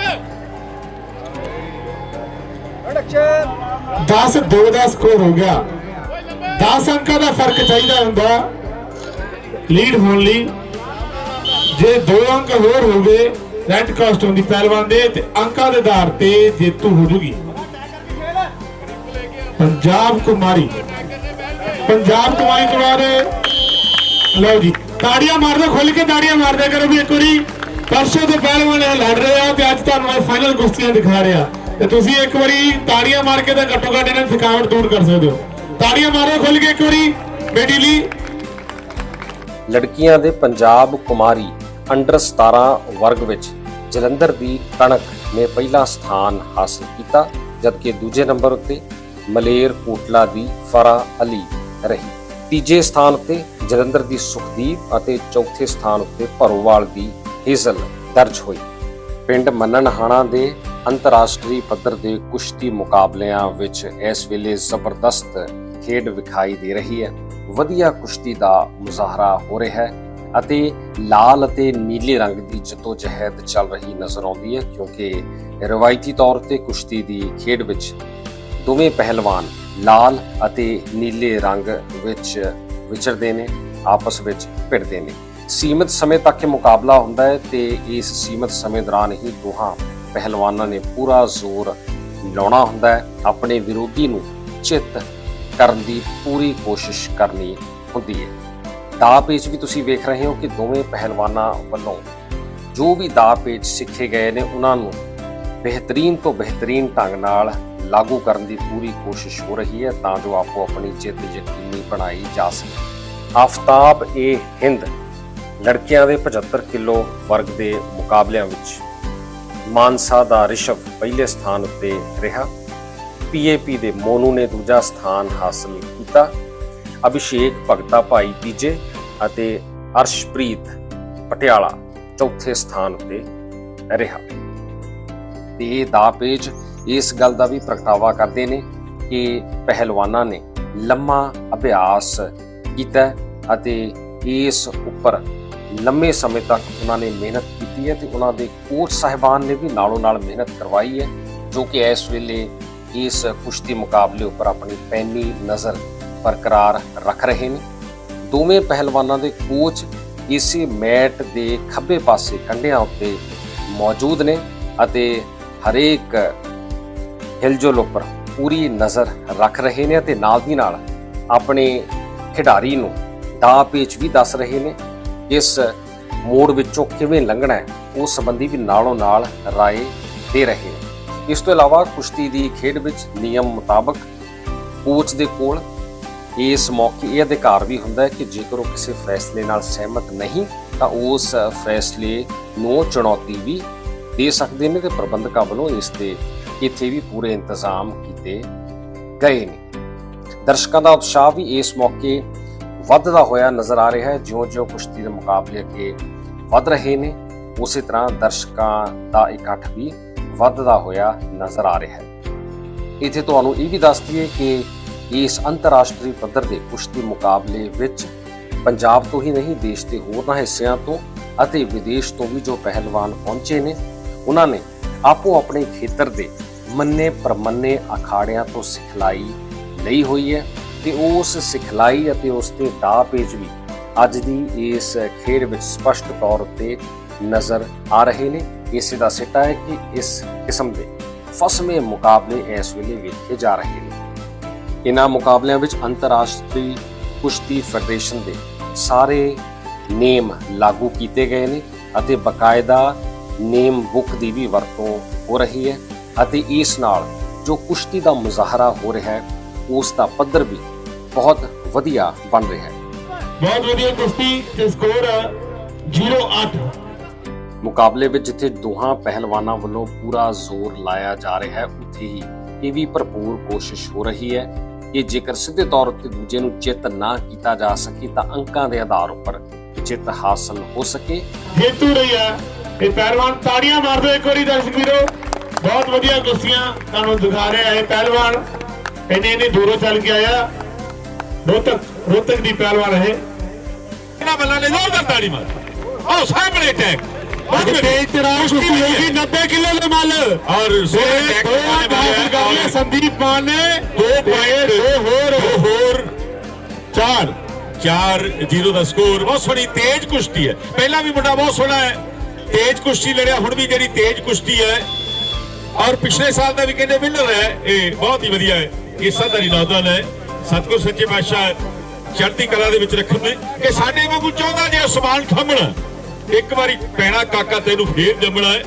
10 2 ਦਾ ਸਕੋਰ ਹੋ ਗਿਆ। 10 ਅੰਕਾਂ ਦਾ ਫ਼ਰਕ ਚਾਹੀਦਾ ਹੁੰਦਾ। ਲੀਡ ਹੋਣ ਲਈ। ਜੇ ਦੋ ਅੰਕ ਹੋਰ ਹੋ ਗਏ ਰੈੱਡ ਕਾਸਟਮ ਦੀ ਪਹਿਲਵਾਨ ਦੇ ਤੇ ਅੰਕਾਂ ਦੇ ਆਧਾਰ ਤੇ ਜੇਤੂ ਹੋ ਜੂਗੀ। ਪੰਜਾਬ ਕੁਮਾਰੀ। ਪੰਜਾਬ ਕੁਮਾਰੀ ਤੋਂ ਲਓ ਜੀ, ਤਾੜੀਆਂ ਮਾਰਦੇ ਖੁੱਲ ਕੇ ਤਾੜੀਆਂ ਮਾਰਦੇ ਕਰੋ ਵੀ ਇੱਕ ਵਾਰੀ ਪਰਸੋਂ ਤੋਂ ਪਹਿਲਵਾਨ ਇਹ ਲੜ ਰਹੇ ਆ ਤੇ ਅੱਜ ਤੁਹਾਨੂੰ ਇਹ ਫਾਈਨਲ ਕੁਸ਼ਤੀਆਂ ਦਿਖਾ ਰਿਹਾ। ਤੇ ਤੁਸੀਂ ਇੱਕ ਵਾਰੀ ਤਾੜੀਆਂ ਮਾਰ ਕੇ ਤਾਂ ਘੱਟੋ ਘੱਟ ਇਹਨਾਂ ਦੀ ਥਕਾਵਟ ਦੂਰ ਕਰ ਸਕਦੇ ਹੋ। ਤਾੜੀਆਂ ਮਾਰੋ ਖੁੱਲ ਕੇ ਇੱਕ ਵਾਰੀ, ਬੇਟੀ ਲਈ। ਲੜਕੀਆਂ ਦੇ ਪੰਜਾਬ ਕੁਮਾਰੀ ਅੰਡਰ 17 ਵਰਗ ਵਿੱਚ ਜਲੰਧਰ ਦੀ ਕਣਕ ਨੇ ਪਹਿਲਾ ਸਥਾਨ ਹਾਸਲ ਕੀਤਾ, ਜਦਕਿ ਦੂਜੇ ਨੰਬਰ ਉੱਤੇ ਮਲੇਰ ਕੋਟਲਾ ਦੀ ਫਰਾ ਅਲੀ ਰਹੀ। ਤੀਜੇ ਸਥਾਨ ਉੱਤੇ ਜਲੰਧਰ ਦੀ ਸੁਖਦੀਪ ਅਤੇ ਚੌਥੇ ਸਥਾਨ ਉੱਤੇ ਭਰੋਵਾਲ ਦੀ ਹੇਜ਼ਲ ਦਰਜ ਹੋਈ। ਪਿੰਡ ਮੰਨਣਹਾਣਾ ਦੇ ਅੰਤਰਰਾਸ਼ਟਰੀ ਪੱਧਰ ਦੇ ਕੁਸ਼ਤੀ ਮੁਕਾਬਲਿਆਂ ਵਿੱਚ ਇਸ ਵੇਲੇ ਜ਼ਬਰਦਸਤ ਖੇਡ ਵਿਖਾਈ ਦੇ ਰਹੀ ਹੈ। ਵਧੀਆ ਕੁਸ਼ਤੀ ਦਾ ਮੁਜ਼ਾਹਰਾ ਹੋ ਰਿਹਾ ਹੈ ਅਤੇ ਲਾਲ ਅਤੇ ਨੀਲੇ ਰੰਗ ਦੀ ਜਹਿਦ ਚੱਲ ਰਹੀ ਨਜ਼ਰ ਆਉਂਦੀ ਹੈ ਕਿਉਂਕਿ ਰਵਾਇਤੀ ਤੌਰ ਤੇ ਕੁਸ਼ਤੀ ਦੀ ਖੇਡ ਵਿੱਚ ਦੋਵੇਂ ਪਹਿਲਵਾਨ ਲਾਲ ਅਤੇ ਨੀਲੇ ਰੰਗ ਵਿੱਚ ਵਿਚਰਦੇ ਨੇ, ਆਪਸ ਵਿੱਚ ਭਿੜਦੇ ਨੇ। ਸੀਮਿਤ ਸਮੇਂ ਤੱਕ ਇਹ ਮੁਕਾਬਲਾ ਹੁੰਦਾ ਹੈ ਤੇ ਇਸ ਸੀਮਿਤ ਸਮੇਂ ਦੌਰਾਨ ਹੀ ਦੋਹਾਂ ਪਹਿਲਵਾਨਾਂ ਨੇ ਪੂਰਾ ਜ਼ੋਰ ਲਾਉਣਾ ਹੁੰਦਾ ਹੈ। ਆਪਣੇ ਵਿਰੋਧੀ ਨੂੰ ਚਿੱਤ ਕਰਨ ਦੀ ਪੂਰੀ ਕੋਸ਼ਿਸ਼ ਕਰਨੀ ਹੁੰਦੀ ਹੈ। ਦਾ ਪੇਚ ਵੀ ਤੁਸੀਂ ਵੇਖ ਰਹੇ ਹੋ ਕਿ ਦੋਵੇਂ ਪਹਿਲਵਾਨਾਂ ਵੱਲੋਂ ਜੋ ਵੀ ਦਾ ਪੇਚ ਸਿੱਖੇ ਗਏ ਨੇ, ਉਹਨਾਂ ਨੂੰ ਬਿਹਤਰੀਨ ਤੋਂ ਬਿਹਤਰੀਨ ਢੰਗ ਨਾਲ ਲਾਗੂ ਕਰਨ ਦੀ ਪੂਰੀ ਕੋਸ਼ਿਸ਼ ਹੋ ਰਹੀ ਹੈ ਤਾਂ ਜੋ ਆਪੋ ਆਪਣੀ ਜਿੱਤ ਯਕੀਨੀ ਬਣਾਈ ਜਾ ਸਕੇ। ਆਫਤਾਬ ਏ ਹਿੰਦ ਲੜਕਿਆਂ ਦੇ 75 ਕਿਲੋ ਵਰਗ ਦੇ ਮੁਕਾਬਲਿਆਂ ਵਿੱਚ ਮਾਨਸਾ ਦਾ ਰਿਸ਼ਵ ਪਹਿਲੇ ਸਥਾਨ ਉੱਤੇ ਰਿਹਾ। ਪੀਏਪੀ ਦੇ ਮੋਨੂ ਨੇ ਦੂਜਾ ਸਥਾਨ ਹਾਸਲ ਕੀਤਾ। ਅਭਿਸ਼ੇਕ ਭਗਤਾ ਭਾਈ ਤੀਜੇ ਅਤੇ ਅਰਸ਼ਪ੍ਰੀਤ ਪਟਿਆਲਾ ਚੌਥੇ ਸਥਾਨ ਉੱਤੇ ਰਿਹਾ। ਤੇ ਇਹ ਦਾ ਪੇਜ ਇਸ ਗੱਲ ਦਾ ਵੀ ਪ੍ਰਗਟਾਵਾ ਕਰਦੇ ਨੇ ਕਿ ਪਹਿਲਵਾਨਾਂ ਨੇ ਲੰਮਾ ਅਭਿਆਸ ਕੀਤਾ ਅਤੇ ਇਸ ਉੱਪਰ ਲੰਮੇ ਸਮੇਂ ਤੱਕ ਉਹਨਾਂ ਨੇ ਮਿਹਨਤ ਕੀਤੀ ਹੈ ਤੇ ਉਹਨਾਂ ਦੇ ਕੋਚ ਸਾਹਿਬਾਨ ਨੇ ਵੀ ਨਾਲੋਂ ਨਾਲ ਮਿਹਨਤ ਕਰਵਾਈ ਹੈ, ਜੋ ਕਿ ਇਸ ਵੇਲੇ ਇਸ ਕੁਸ਼ਤੀ ਮੁਕਾਬਲੇ ਉੱਪਰ ਆਪਣੀ ਪੈਨੀ ਨਜ਼ਰ ਬਰਕਰਾਰ ਰੱਖ ਰਹੇ ਨੇ। ਦੋਵੇਂ ਪਹਿਲਵਾਨਾਂ ਦੇ ਕੋਚ ਇਸੇ ਮੈਟ ਦੇ ਖੱਬੇ ਪਾਸੇ ਕੰਢਿਆਂ ਉੱਤੇ ਮੌਜੂਦ ਨੇ ਅਤੇ ਹਰੇਕ ਹਿਲਜੁਲ ਉੱਪਰ ਪੂਰੀ ਨਜ਼ਰ ਰੱਖ ਰਹੇ ਨੇ ਅਤੇ ਨਾਲ ਦੀ ਨਾਲ ਆਪਣੇ ਖਿਡਾਰੀ ਨੂੰ ਦਾ ਪੇਚ ਵੀ ਦੱਸ ਰਹੇ ਨੇ। ਇਸ ਮੋੜ ਵਿੱਚੋਂ ਕਿਵੇਂ ਲੰਘਣਾ ਹੈ ਉਸ ਸੰਬੰਧੀ ਵੀ ਨਾਲੋਂ ਨਾਲ ਰਾਏ ਦੇ ਰਹੇ ਨੇ। ਇਸ ਤੋਂ ਇਲਾਵਾ ਕੁਸ਼ਤੀ ਦੀ ਖੇਡ ਵਿੱਚ ਨਿਯਮ ਮੁਤਾਬਕ ਕੋਚ ਦੇ ਕੋਲ ਇਸ ਮੌਕੇ ਇਹ ਅਧਿਕਾਰ ਵੀ ਹੁੰਦਾ ਹੈ ਕਿ ਜੇਕਰ ਉਹ ਕਿਸੇ ਫੈਸਲੇ ਨਾਲ ਸਹਿਮਤ ਨਹੀਂ, ਤਾਂ ਉਸ ਫੈਸਲੇ ਨੂੰ ਚੁਣੌਤੀ ਵੀ ਦੇ ਸਕਦੇ ਨੇ ਤੇ ਪ੍ਰਬੰਧਕਾਂ ਵੱਲੋਂ ਇਸ ਤੇ ਇੱਥੇ ਵੀ ਪੂਰੇ ਇੰਤਜ਼ਾਮ ਕੀਤੇ ਗਏ ਨੇ। ਦਰਸ਼ਕਾਂ ਦਾ ਉਤਸ਼ਾਹ ਵੀ ਇਸ ਮੌਕੇ ਵੱਧਦਾ ਹੋਇਆ ਨਜ਼ਰ ਆ ਰਿਹਾ ਹੈ। ਜਿਉਂ-ਜਿਉਂ ਕੁਸ਼ਤੀ ਦੇ ਮੁਕਾਬਲੇ ਅੱਗੇ ਵੱਧ ਰਹੇ ਨੇ, ਉਸੇ ਤਰ੍ਹਾਂ ਦਰਸ਼ਕਾਂ ਦਾ ਇਕੱਠ ਵੀ ਵੱਧਦਾ ਹੋਇਆ ਨਜ਼ਰ ਆ ਰਿਹਾ ਹੈ। ਇੱਥੇ ਤੁਹਾਨੂੰ ਇਹ ਵੀ ਦੱਸ ਦਈਏ ਕਿ ਇਸ ਅੰਤਰਰਾਸ਼ਟਰੀ ਪੱਧਰ ਦੇ ਕੁਸ਼ਤੀ ਮੁਕਾਬਲੇ ਵਿੱਚ ਪੰਜਾਬ ਤੋਂ ਹੀ ਨਹੀਂ, ਦੇਸ਼ ਦੇ ਹੋਰਨਾਂ ਹਿੱਸਿਆਂ ਤੋਂ ਅਤੇ ਵਿਦੇਸ਼ ਤੋਂ ਵੀ ਜੋ ਪਹਿਲਵਾਨ ਪਹੁੰਚੇ ਨੇ, ਉਹਨਾਂ ਨੇ ਆਪੋ ਆਪਣੇ ਖੇਤਰ ਦੇ ਮੰਨੇ ਪਰਮੰਨੇ ਅਖਾੜਿਆਂ ਤੋਂ ਸਿਖਲਾਈ ਲਈ ਹੋਈ ਹੈ ਤੇ ਉਸ ਸਿਖਲਾਈ ਅਤੇ ਉਸ ਦੇ ਦਾ ਪੇਜ ਵੀ ਅੱਜ ਦੀ ਇਸ ਖੇਡ ਵਿੱਚ ਸਪਸ਼ਟ ਤੌਰ ਉੱਤੇ ਨਜ਼ਰ ਆ ਰਹੇ ਨੇ। ਇਸੇ ਦਾ ਸਿੱਟਾ ਹੈ ਕਿ ਇਸ ਕਿਸਮ ਦੇ ਫਸਵੇਂ ਮੁਕਾਬਲੇ ਇਸ ਵੇਲੇ ਵੇਖੇ ਜਾ ਰਹੇ ਨੇ। ਇਨ੍ਹਾਂ ਮੁਕਾਬਲਿਆਂ ਵਿੱਚ ਅੰਤਰਰਾਸ਼ਟਰੀ ਕੁਸ਼ਤੀ ਫੈਡਰੇਸ਼ਨ ਦੇ ਸਾਰੇ ਨੇਮ ਲਾਗੂ ਕੀਤੇ ਗਏ ਨੇ ਅਤੇ ਬਕਾਇਦਾ ਨੇਮ ਬੁੱਕ ਦੀ ਵੀ ਵਰਤੋਂ ਹੋ ਰਹੀ ਹੈ ਅਤੇ ਇਸ ਨਾਲ ਜੋ ਕੁਸ਼ਤੀ ਦਾ ਮੁਜ਼ਾਹਰਾ ਹੋ ਰਿਹਾ ਹੈ ਉਸ ਦਾ ਪੱਧਰ ਵੀ ਬਹੁਤ ਵਧੀਆ ਬਣ ਰਿਹਾ ਹੈ। ਬਹੁਤ ਵਧੀਆ ਕੁਸ਼ਤੀ ਤੇ ਸਕੋਰ 0-8 ਮੁਕਾਬਲੇ ਵਿੱਚ ਜਿੱਥੇ ਦੋਹਾਂ ਪਹਿਲਵਾਨਾਂ ਵੱਲੋਂ ਪੂਰਾ ਜ਼ੋਰ ਲਾਇਆ ਜਾ ਰਿਹਾ ਹੈ ਉੱਥੇ ਹੀ ਇਹ ਵੀ ਭਰਪੂਰ ਕੋਸ਼ਿਸ਼ ਹੋ ਰਹੀ ਹੈ ਕਿ ਜੇਕਰ ਸਿੱਧੇ ਤੌਰ ਉੱਤੇ ਦੂਜੇ ਨੂੰ ਚਿੱਤ ਨਾ ਕੀਤਾ ਜਾ ਸਕੇ ਤਾਂ ਅੰਕਾਂ ਦੇ ਆਧਾਰ ਉੱਪਰ ਜਿੱਤ ਹਾਸਲ ਹੋ ਸਕੇ। ਜੇਤੂ ਰਹੀ ਹੈ ਇਹ ਪਹਿਲਵਾਨ ਤਾੜੀਆਂ ਮਾਰ ਦਿਓ ਇੱਕ ਵਾਰੀ ਦਰਸ਼ਕ ਵੀਰੋ ਬਹੁਤ ਵਧੀਆ ਕੁਸ਼ਤੀਆਂ ਤੁਹਾਨੂੰ ਦਿਖਾ ਰਿਹਾ ਹੈ ਪਹਿਲਵਾਨ। ਇੰਨੇ ਇੰਨੇ ਦੂਰੋਂ ਚੱਲ ਕੇ ਆਇਆ। ਰੋਹਤਕ ਰੋਹਤਕ ਦੀ ਪਹਿਲਵਾਨ ਹੈ ਇਹਨਾਂ ਬੱਲਾਂ ਨੇ ਜ਼ੋਰਦਾਰ ਤਾੜੀ ਮਾਰ। ਆਹ ਸਾਹਮਣੇ ਅਟੈਕ ਬਹੁਤ ਵਧੀਆ। ਤੇਜ ਤਰਾਜ ਕੁਸ਼ਤੀ ਹੋਗੀ 90 ਕਿਲੋ ਦੇ ਮੱਲ। ਔਰ ਹਾਸਲ ਕਰ ਲਿਆ ਸੰਦੀਪ ਮਾਨ ਨੇ। ਦੋ ਪੁਆਇੰਟ ਦੋ ਹੋਰ। ਹੋਰ। ਚਾਰ। 4-0 ਦਾ ਸਕੋਰ। ਬਹੁਤ ਸੋਹਣੀ ਤੇਜ਼ ਕੁਸ਼ਤੀ ਹੈ। ਪਹਿਲਾਂ ਵੀ ਮੁੰਡਾ ਬਹੁਤ ਸੋਹਣਾ ਹੈ। ਤੇਜ਼ ਕੁਸ਼ਤੀ ਲੜਿਆ, ਹੁਣ ਵੀ ਜਿਹੜੀ ਤੇਜ਼ ਕੁਸ਼ਤੀ ਹੈ, ਔਰ ਪਿਛਲੇ ਸਾਲ ਦਾ ਵੀ ਕਹਿੰਦੇ ਵਿਨਰ ਹੈ, ਇਹ ਬਹੁਤ ਹੀ ਵਧੀਆ ਹੈ। ਇਹ ਸਾਦਾਰੀ ਨੌਜਵਾਨ ਹੈ, ਸਤਿਗੁਰ ਸੱਚੇ ਪਾਤਸ਼ਾਹ ਚੜ੍ਹਦੀ ਕਲਾ ਦੇ ਵਿੱਚ ਰੱਖਣ ਨੇ ਕਿ ਸਾਡੇ ਵਾਂਗੂ ਚਾਹੁੰਦਾ ਜੇ ਅਸਮਾਨ ਥੰਮਣਾ ਇੱਕ ਵਾਰੀ ਪੈਣਾ ਕਾਕਾ ਤੈਨੂੰ ਫੇਰ ਜੰਮਣਾ ਹੈ।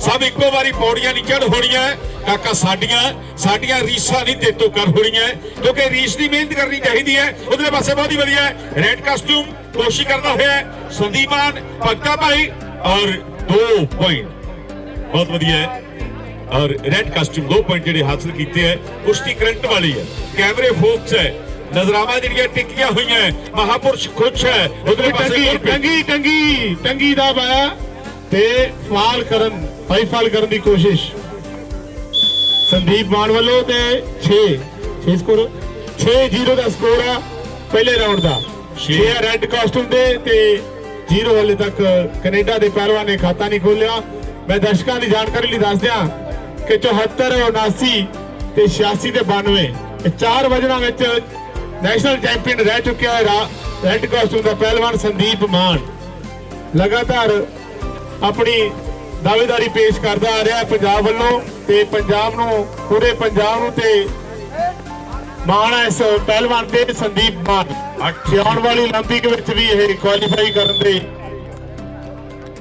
ਸਭ ਇੱਕੋ ਵਾਰੀ ਪੌੜੀਆਂ ਨਹੀਂ ਚੜ ਹੋਣੀਆਂ ਕਾਕਾ ਸਾਡੀਆਂ ਸਾਡੀਆਂ ਰੀਸਾਂ ਨਹੀਂ ਤੇਤੋਂ ਕਰ ਹੋਣੀਆਂ ਕਿਉਂਕਿ ਰੀਸ ਦੀ ਮਿਹਨਤ ਕਰਨੀ ਚਾਹੀਦੀ ਹੈ। ਉਧਰਲੇ ਪਾਸੇ ਬਹੁਤ ਹੀ ਵਧੀਆ ਹੈ। ਰੈੱਡ ਕਾਸਟਿਊਮ ਕੋਸ਼ਿਸ਼ ਕਰਦਾ ਹੋਇਆ ਹੈ। ਸੰਦੀਪਾਨ ਭਗਤਾ ਭਾਈ ਔਰ 2 ਪੁਆਇੰਟ ਬਹੁਤ ਵਧੀਆ ਹੈ। ਔਰ ਰੈੱਡ ਕਾਸਟਿਊਮ ਦੋ ਪੁਆਇੰਟ ਜਿਹੜੇ ਹਾਸਲ ਕੀਤੇ ਹੈ। ਕੁਸ਼ਤੀ ਕਰੰਟ ਵਾਲੀ ਹੈ। ਕੈਮਰੇ ਫੋਕਸ ਹੈ। ਨਜ਼ਰਾਵਾਂ ਜਿਹੜੀਆਂ ਟਿੱਕੀਆਂ ਹੋਈਆਂ ਹੈ। ਮਹਾਪੁਰਸ਼ ਖੁਸ਼ ਹੈ। ਉਧਰਲੇ ਪਾਸੇ ਟੰਗੀ। ਟੰਗੀ ਟੰਗੀ ਟੰਗੀ ਦਾ ਪਾਇਆ ਤੇ ਫਾਲ ਕਰਨ ਭਾਈ ਫਾਲ ਕਰਨ ਦੀ ਕੋਸ਼ਿਸ਼। ਸੰਦੀਪ ਮਾਨ ਵੱਲੋਂ ਤੇ 6 6 ਸਕੋਰ 6-0 ਦਾ ਸਕੋਰ ਆ ਪਹਿਲੇ ਰਾਉਂਡ ਦਾ। 6 ਰੈੱਡ ਕਾਸਟੂਮ ਦੇ ਤੇ ਜੀਰੋ ਹਲੇ ਤੱਕ ਕੈਨੇਡਾ ਦੇ ਪਹਿਲਵਾਨ ਨੇ ਖਾਤਾ ਨਹੀਂ ਖੋਲਿਆ ਮੈਂ ਦਰਸ਼ਕਾਂ ਦੀ ਜਾਣਕਾਰੀ ਲਈ ਦੱਸ ਦਿਆਂ ਕਿ 74 79 ਤੇ 86 ਤੇ 92 ਇਹ ਚਾਰ ਵਜਨਾਂ ਵਿੱਚ ਨੈਸ਼ਨਲ ਚੈਂਪੀਅਨ ਰਹਿ ਚੁੱਕਿਆ ਹੈ ਰੈੱਡ ਕਾਸਟੂਮ ਦਾ ਪਹਿਲਵਾਨ ਸੰਦੀਪ ਮਾਨ। ਲਗਾਤਾਰ ਆਪਣੀ ਦਾਅਵੇਦਾਰੀ ਪੇਸ਼ ਕਰਦਾ ਆ ਰਿਹਾ ਹੈ ਪੰਜਾਬ ਵੱਲੋਂ ਤੇ ਪੰਜਾਬ ਨੂੰ, ਪੂਰੇ ਪੰਜਾਬ ਨੂੰ ਤੇ ਮਾਣ ਹੈ ਇਸ ਪਹਿਲਵਾਨ ਤੇ ਸੰਦੀਪ ਮਾਨ ਤੇ ਆਉਣ ਵਾਲੀ 올림픽 ਵਿੱਚ ਵੀ ਇਹ ਕੁਆਲੀਫਾਈ ਕਰਨ ਦੇ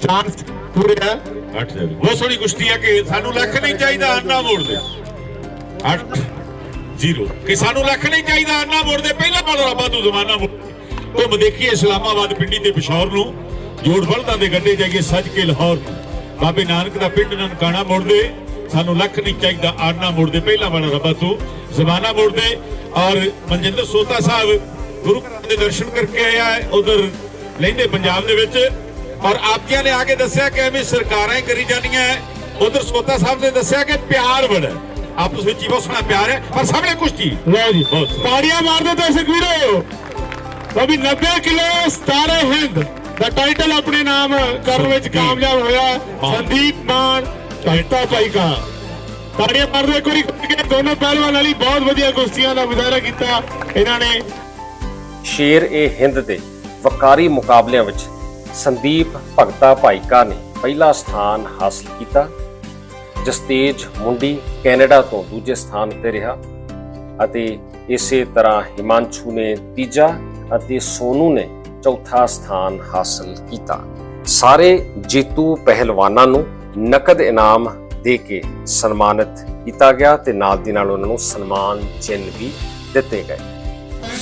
ਚਾਂਸ ਪੂਰੇ ਹੈ ਅੱਠ ਜ਼ਰੂਰ। ਬਹੁਤ ਸੋਹਣੀ ਕੁਸ਼ਤੀ ਹੈ ਕਿ ਸਾਨੂੰ ਲੱਖ ਨਹੀਂ ਚਾਹੀਦਾ ਅੰਨਾ ਮੋੜ ਦੇ 8 0 ਕਿ ਸਾਨੂੰ ਲੱਖ ਨਹੀਂ ਚਾਹੀਦਾ ਅੰਨਾ ਮੋੜ ਦੇ ਪਹਿਲਾ ਬਲ ਰੱਬਾ ਤੂੰ ਜ਼ਮਾਨਾ ਮੋੜ ਘੁੰਮ ਦੇਖੀਏ ਇਸਲਾਮਾਬਾਦ ਪਿੰਡੀ ਤੇ ਪਿਸ਼ੌਰ ਨੂੰ ਜੋੜ ਬਲਦਾਂ ਦੇ ਗੱਡੇ ਜਾਈਏ ਸੱਜ ਕੇ ਲਾਹੌਰ ਨੂੰ ਬਾਬੇ ਨਾਨਕ ਦਾ ਪਿੰਡ ਨਨਕਾਣਾ ਮੋੜ ਦੇ ਸਾਨੂੰ ਲੱਖ ਨਹੀਂ ਚਾਹੀਦਾ ਆਨਾ ਮੋੜ ਦੇ ਪਹਿਲਾ ਬਲ ਰੱਬਾ ਤੂੰ ਜ਼ਮਾਨਾ ਮੋੜ ਦੇ ਔਰ ਮਨਜਿੰਦਰ ਸੋਤਾ ਸਾਹਿਬ ਗੁਰੂ ਘਰ ਦੇ ਦਰਸ਼ਨ ਕਰਕੇ ਆਇਆ ਹੈ ਉਧਰ ਲੈਂਦੇ ਪੰਜਾਬ ਦੇ ਵਿੱਚ। ਔਰ ਆਪਕੀਆਂ ਨੇ ਆ ਕੇ ਦੱਸਿਆ ਕਿ ਐਵੇਂ ਸਰਕਾਰਾਂ ਹੀ ਕਰੀ ਜਾਂਦੀਆਂ ਉਧਰ ਸੋਤਾ ਸਾਹਿਬ ਨੇ ਦੱਸਿਆ ਕਿ ਪਿਆਰ ਬੜਾ। ਆਪਸ ਵਿੱਚ ਹੀ ਬਹੁਤ ਸੋਹਣਾ ਪਿਆਰ ਹੈ। ਪਰ ਸਾਹਮਣੇ ਕੁਸ਼ਤੀ ਲਓ ਜੀ। ਤਾੜੀਆਂ ਮਾਰ ਦਿਓ ਦਰਸ਼ਕ ਵੀਰੋ। ਉਹ ਵੀ 90 ਕਿਲੋ ਸਤਾਰੇ ਹਿੰਦ ਦਾ ਟਾਈਟਲ ਆਪਣੇ ਨਾਮ ਕਰਨ ਵਿੱਚ ਕਾਮਯਾਬ ਹੋਇਆ। ਸੰਦੀਪ ਮਾਨ ਭਗਤਾ ਭਾਈ ਕਾ। ਤਾੜੀਆਂ ਮਾਰ ਇੱਕ ਵਾਰੀ ਖੁੱਲ੍ਹ ਦੋਨੋਂ ਪਹਿਲਵਾਨ ਵਾਲੀ ਬਹੁਤ ਵਧੀਆ ਕੁਸ਼ਤੀਆਂ ਦਾ ਮੁਜ਼ਾਹਰਾ ਕੀਤਾ ਇਹਨਾਂ ਨੇ। ਸ਼ੇਰ ਇਹ ਹਿੰਦ ਦੇ ਵਕਾਰੀ ਮੁਕਾਬਲਿਆਂ ਵਿੱਚ ਸੰਦੀਪ ਭਗਤਾ ਭਾਈਕਾ ਨੇ ਪਹਿਲਾ ਸਥਾਨ ਹਾਸਲ ਕੀਤਾ। ਜਸਤੇਜ ਮੁੰਡੀ ਕੈਨੇਡਾ ਤੋਂ ਦੂਜੇ ਸਥਾਨ ਤੇ ਰਿਹਾ ਅਤੇ ਇਸੇ ਤਰ੍ਹਾਂ ਹਿਮਾਂਸ਼ੂ ਨੇ ਤੀਜਾ ਅਤੇ ਸੋਨੂ ਨੇ ਚੌਥਾ ਸਥਾਨ ਹਾਸਲ ਕੀਤਾ। ਸਾਰੇ ਜੇਤੂ ਪਹਿਲਵਾਨਾਂ ਨੂੰ ਨਕਦ ਇਨਾਮ ਦੇ ਕੇ ਸਨਮਾਨਿਤ ਕੀਤਾ ਗਿਆ ਤੇ ਨਾਲ ਦੀ ਨਾਲ ਉਹਨਾਂ ਨੂੰ ਸਨਮਾਨ ਚਿੰਨ ਵੀ ਦਿੱਤੇ ਗਏ।